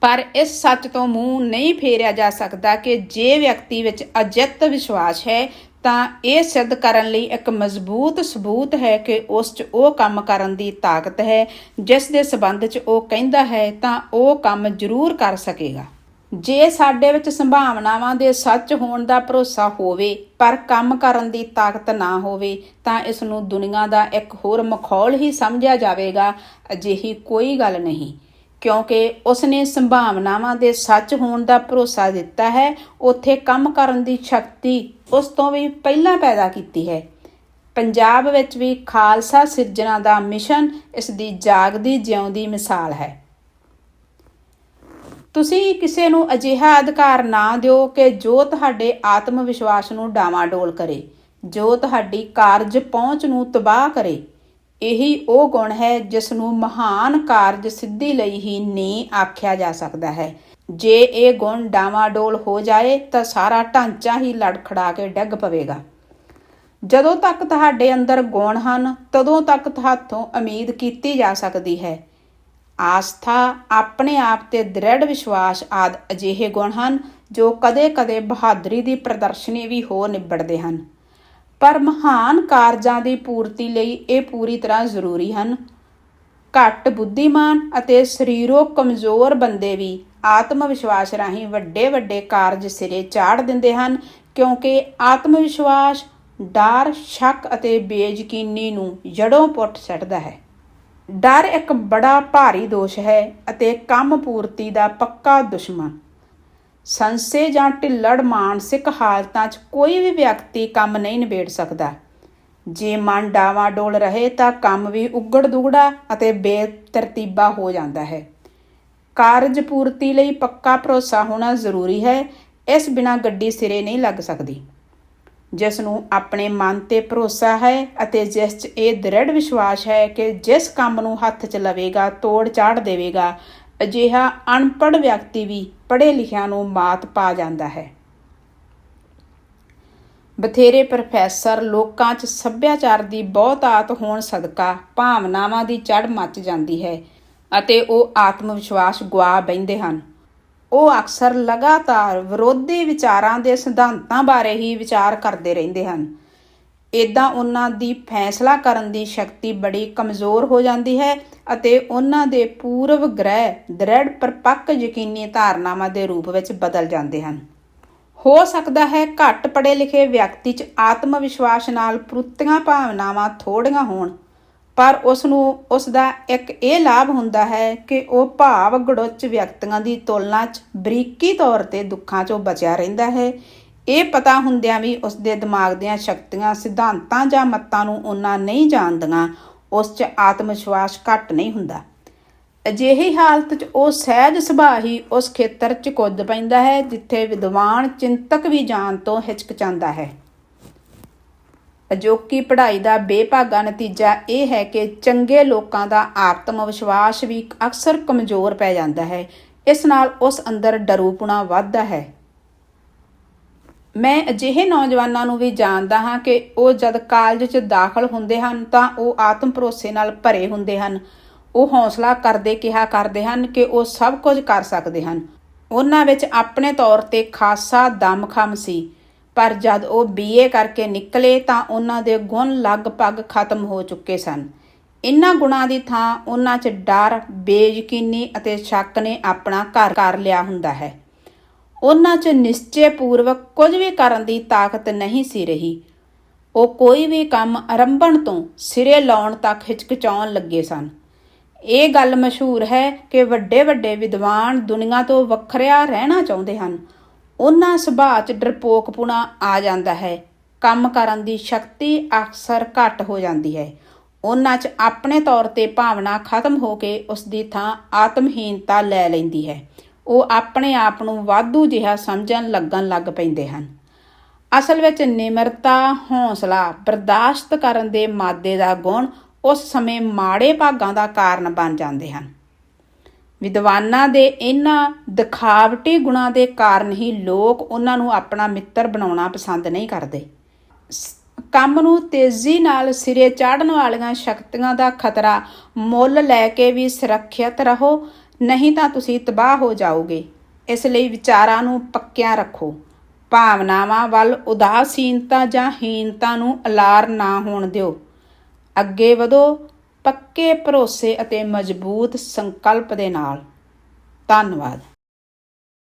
ਪਰ ਇਸ ਸੱਚ ਤੋਂ ਮੂੰਹ ਨਹੀਂ ਫੇਰਿਆ ਜਾ ਸਕਦਾ ਕਿ ਜੇ ਵਿਅਕਤੀ ਵਿੱਚ ਅਜਿੱਤ ਵਿਸ਼ਵਾਸ ਹੈ ਤਾਂ ਇਹ ਸਿੱਧ ਕਰਨ ਲਈ ਇੱਕ ਮਜ਼ਬੂਤ ਸਬੂਤ ਹੈ ਕਿ ਉਸ 'ਚ ਉਹ ਕੰਮ ਕਰਨ ਦੀ ਤਾਕਤ ਹੈ, ਜਿਸ ਦੇ ਸਬੰਧ 'ਚ ਉਹ ਕਹਿੰਦਾ ਹੈ ਤਾਂ ਉਹ ਕੰਮ ਜ਼ਰੂਰ ਕਰ ਸਕੇਗਾ। ਜੇ ਸਾਡੇ ਵਿੱਚ ਸੰਭਾਵਨਾਵਾਂ ਦੇ ਸੱਚ ਹੋਣ ਦਾ ਭਰੋਸਾ ਹੋਵੇ, ਪਰ ਕੰਮ ਕਰਨ ਦੀ ਤਾਕਤ ਨਾ ਹੋਵੇ, ਤਾਂ ਇਸ ਨੂੰ ਦੁਨੀਆ ਦਾ ਇੱਕ ਹੋਰ ਮਖੌਲ ਹੀ ਸਮਝਿਆ ਜਾਵੇਗਾ, ਅਜਿਹੀ ਕੋਈ ਗੱਲ ਨਹੀਂ। ਕਿਉਂਕਿ ਉਸਨੇ ਸੰਭਾਵਨਾਵਾਂ ਦੇ ਸੱਚ ਹੋਣ ਦਾ ਭਰੋਸਾ ਦਿੱਤਾ ਹੈ, ਉੱਥੇ ਕੰਮ ਕਰਨ ਦੀ ਸ਼ਕਤੀ ਉਸ ਤੋਂ ਵੀ ਪਹਿਲਾਂ ਪੈਦਾ ਕੀਤੀ ਹੈ। ਪੰਜਾਬ ਵਿੱਚ ਵੀ ਖਾਲਸਾ ਸਿਰਜਣਾ ਦਾ ਮਿਸ਼ਨ ਇਸ ਦੀ ਜਾਗਦੀ ਜਿਉਂਦੀ ਮਿਸਾਲ ਹੈ। ਤੁਸੀਂ ਕਿਸੇ ਨੂੰ ਅਜਿਹਾ ਅਧਿਕਾਰ ਨਾ ਦਿਓ ਕਿ ਜੋ ਤੁਹਾਡੇ ਆਤਮ ਵਿਸ਼ਵਾਸ ਨੂੰ ਡਾਵਾਡੋਲ ਕਰੇ, ਜੋ ਤੁਹਾਡੀ ਕਾਰਜ ਪਹੁੰਚ ਨੂੰ ਤਬਾਹ ਕਰੇ। ਇਹੀ ਉਹ ਗੁਣ ਹੈ ਜਿਸ ਨੂੰ ਮਹਾਨ ਕਾਰਜ ਸਿੱਧੀ ਲਈ ਹੀ ਨੀ ਆਖਿਆ ਜਾ ਸਕਦਾ ਹੈ। ਜੇ ਇਹ ਗੁਣ ਡਾਵਾਡੋਲ ਹੋ ਜਾਏ ਤਾਂ ਸਾਰਾ ਢਾਂਚਾ ਹੀ ਲੜਖੜਾ ਕੇ ਡਿੱਗ ਪਵੇਗਾ। ਜਦੋਂ ਤੱਕ ਤੁਹਾਡੇ ਅੰਦਰ ਗੁਣ ਹਨ, ਤਦੋਂ ਤੱਕ ਤੁਹਾਥੋਂ ਉਮੀਦ ਕੀਤੀ ਜਾ ਸਕਦੀ ਹੈ। ਆਸਥਾ, ਆਪਣੇ ਆਪ ਤੇ ਦ੍ਰਿੜ ਵਿਸ਼ਵਾਸ ਆਦ ਅਜਿਹੇ ਗੁਣ ਹਨ, ਜੋ ਕਦੇ-ਕਦੇ ਬਹਾਦਰੀ ਦੀ ਪ੍ਰਦਰਸ਼ਨੀ ਵੀ ਹੋ ਨਿਬੜਦੇ ਹਨ। ਪਰ ਮਹਾਨ ਕਾਰਜਾਂ ਦੀ ਪੂਰਤੀ ਲਈ ਇਹ ਪੂਰੀ ਤਰ੍ਹਾਂ ਜ਼ਰੂਰੀ ਹਨ। ਘੱਟ ਬੁੱਧੀਮਾਨ ਅਤੇ ਸਰੀਰੋ ਕਮਜ਼ੋਰ ਬੰਦੇ ਵੀ ਆਤਮ ਵਿਸ਼ਵਾਸ ਰਾਹੀਂ ਵੱਡੇ ਵੱਡੇ ਕਾਰਜ ਸਿਰੇ ਚਾੜ ਦਿੰਦੇ ਹਨ, ਕਿਉਂਕਿ ਆਤਮ ਵਿਸ਼ਵਾਸ ਡਰ, ਸ਼ੱਕ ਅਤੇ ਬੇਯਕੀਨੀ ਨੂੰ ਜੜੋਂ ਪੁੱਟ ਛੱਡਦਾ ਹੈ। ਡਰ ਇੱਕ ਬੜਾ ਭਾਰੀ ਦੋਸ਼ ਹੈ ਅਤੇ ਕੰਮ ਪੂਰਤੀ ਦਾ ਪੱਕਾ ਦੁਸ਼ਮਣ। ਸੰਸੇ ਜਾਂ ਢਿੱਲੜ ਮਾਨਸਿਕ ਹਾਲਤਾਂ 'ਚ ਕੋਈ ਵੀ ਵਿਅਕਤੀ ਕੰਮ ਨਹੀਂ ਨਿਬੇੜ ਸਕਦਾ। ਜੇ ਮਨ ਡਾਵਾਡੋਲ ਰਹੇ ਤਾਂ ਕੰਮ ਵੀ ਉਗੜ ਦੁਗੜਾ ਅਤੇ ਬੇਤਰਤੀਬਾ ਹੋ ਜਾਂਦਾ ਹੈ। ਕਾਰਜ ਪੂਰਤੀ ਲਈ ਪੱਕਾ ਭਰੋਸਾ ਹੋਣਾ ਜ਼ਰੂਰੀ ਹੈ, ਇਸ ਬਿਨਾ ਗੱਡੀ ਸਿਰੇ ਨਹੀਂ ਲੱਗ ਸਕਦੀ। ਜਿਸ ਨੂੰ ਆਪਣੇ ਮਨ ਤੇ ਭਰੋਸਾ ਹੈ ਅਤੇ ਜਿਸ 'ਚ ਇਹ ਦ੍ਰਿੜ ਵਿਸ਼ਵਾਸ ਹੈ ਕਿ ਜਿਸ ਕੰਮ ਨੂੰ ਹੱਥ 'ਚ ਲਵੇਗਾ, ਤੋੜ ਚਾੜ ਦੇਵੇਗਾ, ਅਜਿਹਾ ਅਨਪੜ੍ਹ ਵਿਅਕਤੀ ਵੀ ਪੜ੍ਹੇ ਲਿਖਿਆਂ ਨੂੰ ਮਾਤ ਪਾ ਜਾਂਦਾ ਹੈ। ਬਥੇਰੇ ਪ੍ਰੋਫੈਸਰ ਲੋਕਾਂ 'ਚ ਸੱਭਿਆਚਾਰ ਦੀ ਬਹੁਤਾਤ ਹੋਣ ਸਦਕਾ ਭਾਵਨਾਵਾਂ ਦੀ ਚੜ ਮੱਚ ਜਾਂਦੀ ਹੈ। ਅਤੇ ਉਹ ਆਤਮ ਵਿਸ਼ਵਾਸ ਗਵਾ ਬੈਂਦੇ ਹਨ। ਉਹ ਅਕਸਰ ਲਗਾਤਾਰ ਵਿਰੋਧੀ ਵਿਚਾਰਾਂ ਦੇ ਸਿਧਾਂਤਾਂ ਬਾਰੇ ਹੀ ਵਿਚਾਰ ਕਰਦੇ ਰਹਿੰਦੇ ਹਨ। ਇਦਾਂ ਉਹਨਾਂ ਦੀ ਫੈਸਲਾ ਕਰਨ ਦੀ ਸ਼ਕਤੀ ਬੜੀ ਕਮਜ਼ੋਰ ਹੋ ਜਾਂਦੀ ਹੈ ਅਤੇ ਉਹਨਾਂ ਦੇ ਪੂਰਵ ਗ੍ਰਹਿ ਦ੍ਰਿੜ ਪਰਪੱਕ ਯਕੀਨੀ ਧਾਰਨਾਵਾਂ ਦੇ ਰੂਪ ਵਿੱਚ ਬਦਲ ਜਾਂਦੇ ਹਨ। ਹੋ ਸਕਦਾ ਹੈ ਘੱਟ ਪੜ੍ਹੇ ਲਿਖੇ ਵਿਅਕਤੀ 'ਚ ਆਤਮ ਵਿਸ਼ਵਾਸ ਨਾਲ ਪ੍ਰੁੱਤੀਆਂ ਭਾਵਨਾਵਾਂ ਥੋੜੀਆਂ ਹੋਣ। ਪਰ ਉਸ ਨੂੰ ਉਸ ਦਾ ਇੱਕ ਇਹ ਲਾਭ ਹੁੰਦਾ ਹੈ ਕਿ ਉਹ ਭਾਵ ਗੜੁੱਚ ਵਿਅਕਤੀਆਂ ਦੀ ਤੁਲਨਾ 'ਚ ਬਰੀਕੀ ਤੌਰ ਤੇ ਦੁੱਖਾਂ 'ਚੋਂ ਬਚਿਆ ਰਹਿੰਦਾ ਹੈ। ਇਹ ਪਤਾ ਹੁੰਦਿਆਂ ਵੀ ਉਸ ਦੇ ਦਿਮਾਗ ਦੀਆਂ ਸ਼ਕਤੀਆਂ, ਸਿਧਾਂਤਾਂ ਜਾਂ ਮੱਤਾਂ ਨੂੰ ਉਹਨਾਂ ਨਹੀਂ ਜਾਣਦੀਆਂ, ਉਸ 'ਚ ਆਤਮ ਵਿਸ਼ਵਾਸ ਘੱਟ ਨਹੀਂ ਹੁੰਦਾ। ਅਜਿਹੀ ਹਾਲਤ 'ਚ ਉਹ ਸਹਿਜ ਸੁਭਾਅ ਹੀ ਉਸ ਖੇਤਰ 'ਚ ਕੁੱਦ ਪੈਂਦਾ ਹੈ, ਜਿੱਥੇ ਵਿਦਵਾਨ ਚਿੰਤਕ ਵੀ ਜਾਣ ਤੋਂ ਹਿਚਕਚਾਉਂਦਾ ਹੈ। ਅਜੋਕੀ ਪੜ੍ਹਾਈ ਦਾ ਬੇਭਾਗਾ ਨਤੀਜਾ ਇਹ ਹੈ ਕਿ ਚੰਗੇ ਲੋਕਾਂ ਦਾ ਆਤਮ ਵਿਸ਼ਵਾਸ ਵੀ ਅਕਸਰ ਕਮਜ਼ੋਰ ਪੈ ਜਾਂਦਾ ਹੈ। ਇਸ ਨਾਲ ਉਸ ਅੰਦਰ ਡਰੂਪੁਣਾ ਵੱਧਦਾ ਹੈ। ਮੈਂ ਅਜਿਹੇ ਨੌਜਵਾਨਾਂ ਨੂੰ ਵੀ ਜਾਣਦਾ ਹਾਂ ਕਿ ਉਹ ਜਦ ਕਾਲਜ 'ਚ ਦਾਖਲ ਹੁੰਦੇ ਹਨ ਤਾਂ ਉਹ ਆਤਮ ਭਰੋਸੇ ਨਾਲ ਭਰੇ ਹੁੰਦੇ ਹਨ। ਉਹ ਹੌਸਲਾ ਕਰਦੇ, ਕਿਹਾ ਕਰਦੇ ਹਨ ਕਿ ਉਹ ਸਭ ਕੁਝ ਕਰ ਸਕਦੇ ਹਨ। ਉਹਨਾਂ ਵਿੱਚ ਆਪਣੇ ਤੌਰ ਤੇ ਖਾਸਾ ਦਮਖਮ ਸੀ। ਪਰ ਜਦ ਉਹ ਬੀਏ ਕਰਕੇ ਨਿਕਲੇ ਤਾਂ ਉਹਨਾਂ ਦੇ ਗੁਣ ਲਗਭਗ ਖਤਮ ਹੋ ਚੁੱਕੇ ਸਨ। ਇਨ੍ਹਾਂ ਗੁਣਾਂ ਦੀ ਥਾਂ ਉਹਨਾਂ 'ਚ ਡਰ, ਬੇਯਕੀਨੀ ਅਤੇ ਸ਼ੱਕ ਨੇ ਆਪਣਾ ਘਰ ਕਰ ਲਿਆ ਹੁੰਦਾ ਹੈ। ਉਹਨਾਂ 'ਚ ਨਿਸ਼ਚੈ ਪੂਰਵਕ ਕੁਝ ਵੀ ਕਰਨ ਦੀ ਤਾਕਤ ਨਹੀਂ ਸੀ ਰਹੀ। ਉਹ ਕੋਈ ਵੀ ਕੰਮ ਆਰੰਭਣ ਤੋਂ ਸਿਰੇ ਲਾਉਣ ਤੱਕ ਹਿਚਕਚਾਉਣ ਲੱਗੇ ਸਨ। ਇਹ ਗੱਲ ਮਸ਼ਹੂਰ ਹੈ ਕਿ ਵੱਡੇ ਵੱਡੇ ਵਿਦਵਾਨ ਦੁਨੀਆ ਤੋਂ ਵੱਖਰਿਆ ਰਹਿਣਾ ਚਾਹੁੰਦੇ ਹਨ। ਉਹਨਾਂ ਸੁਭਾਅ 'ਚ ਡਰਪੋਕਪੁਣਾ ਆ ਜਾਂਦਾ ਹੈ। ਕੰਮ ਕਰਨ ਦੀ ਸ਼ਕਤੀ ਅਕਸਰ ਘੱਟ ਹੋ ਜਾਂਦੀ ਹੈ। ਉਹਨਾਂ 'ਚ ਆਪਣੇ ਤੌਰ ਤੇ ਭਾਵਨਾ ਖਤਮ ਹੋ ਕੇ ਉਸ ਦੀ ਥਾਂ ਆਤਮਹੀਨਤਾ ਲੈ ਲੈਂਦੀ ਹੈ। ਉਹ ਆਪਣੇ ਆਪ ਨੂੰ ਵਾਧੂ ਜਿਹਾ ਸਮਝਣ ਲੱਗਣ ਲੱਗ ਪੈਂਦੇ ਹਨ। ਅਸਲ ਵਿੱਚ ਨਿਮਰਤਾ, ਹੌਸਲਾ, ਬਰਦਾਸ਼ਤ ਕਰਨ ਦੇ ਮਾਦੇ ਦਾ ਗੁਣ ਉਸ ਸਮੇਂ ਮਾੜੇ ਭਾਗਾਂ ਦਾ ਕਾਰਨ ਬਣ ਜਾਂਦੇ ਹਨ। ਵਿਦਵਾਨਾਂ ਦੇ ਇਹਨਾਂ ਦਿਖਾਵਟੀ ਗੁਣਾਂ ਦੇ ਕਾਰਨ ਹੀ ਲੋਕ ਉਹਨਾਂ ਨੂੰ ਆਪਣਾ ਮਿੱਤਰ ਬਣਾਉਣਾ ਪਸੰਦ ਨਹੀਂ ਕਰਦੇ। ਸ- ਕੰਮ ਨੂੰ ਤੇਜ਼ੀ ਨਾਲ ਸਿਰੇ ਚਾੜਨ ਵਾਲੀਆਂ ਸ਼ਕਤੀਆਂ ਦਾ ਖਤਰਾ ਮੁੱਲ ਲੈ ਕੇ ਵੀ ਸੁਰੱਖਿਅਤ ਰਹੋ, ਨਹੀਂ ਤਾਂ ਤੁਸੀਂ ਤਬਾਹ ਹੋ ਜਾਓਗੇ। ਇਸ ਲਈ ਵਿਚਾਰਾਂ ਨੂੰ ਪੱਕਿਆਂ ਰੱਖੋ। ਭਾਵਨਾਵਾਂ ਵੱਲ ਉਦਾਸੀਨਤਾ ਜਾਂ ਹੀਨਤਾ ਨੂੰ ਅਲਾਰ ਨਾ ਹੋਣ ਦਿਓ। ਅੱਗੇ ਵਧੋ ਪੱਕੇ ਭਰੋਸੇ ਅਤੇ ਮਜ਼ਬੂਤ ਸੰਕਲਪ ਦੇ ਨਾਲ। ਧੰਨਵਾਦ।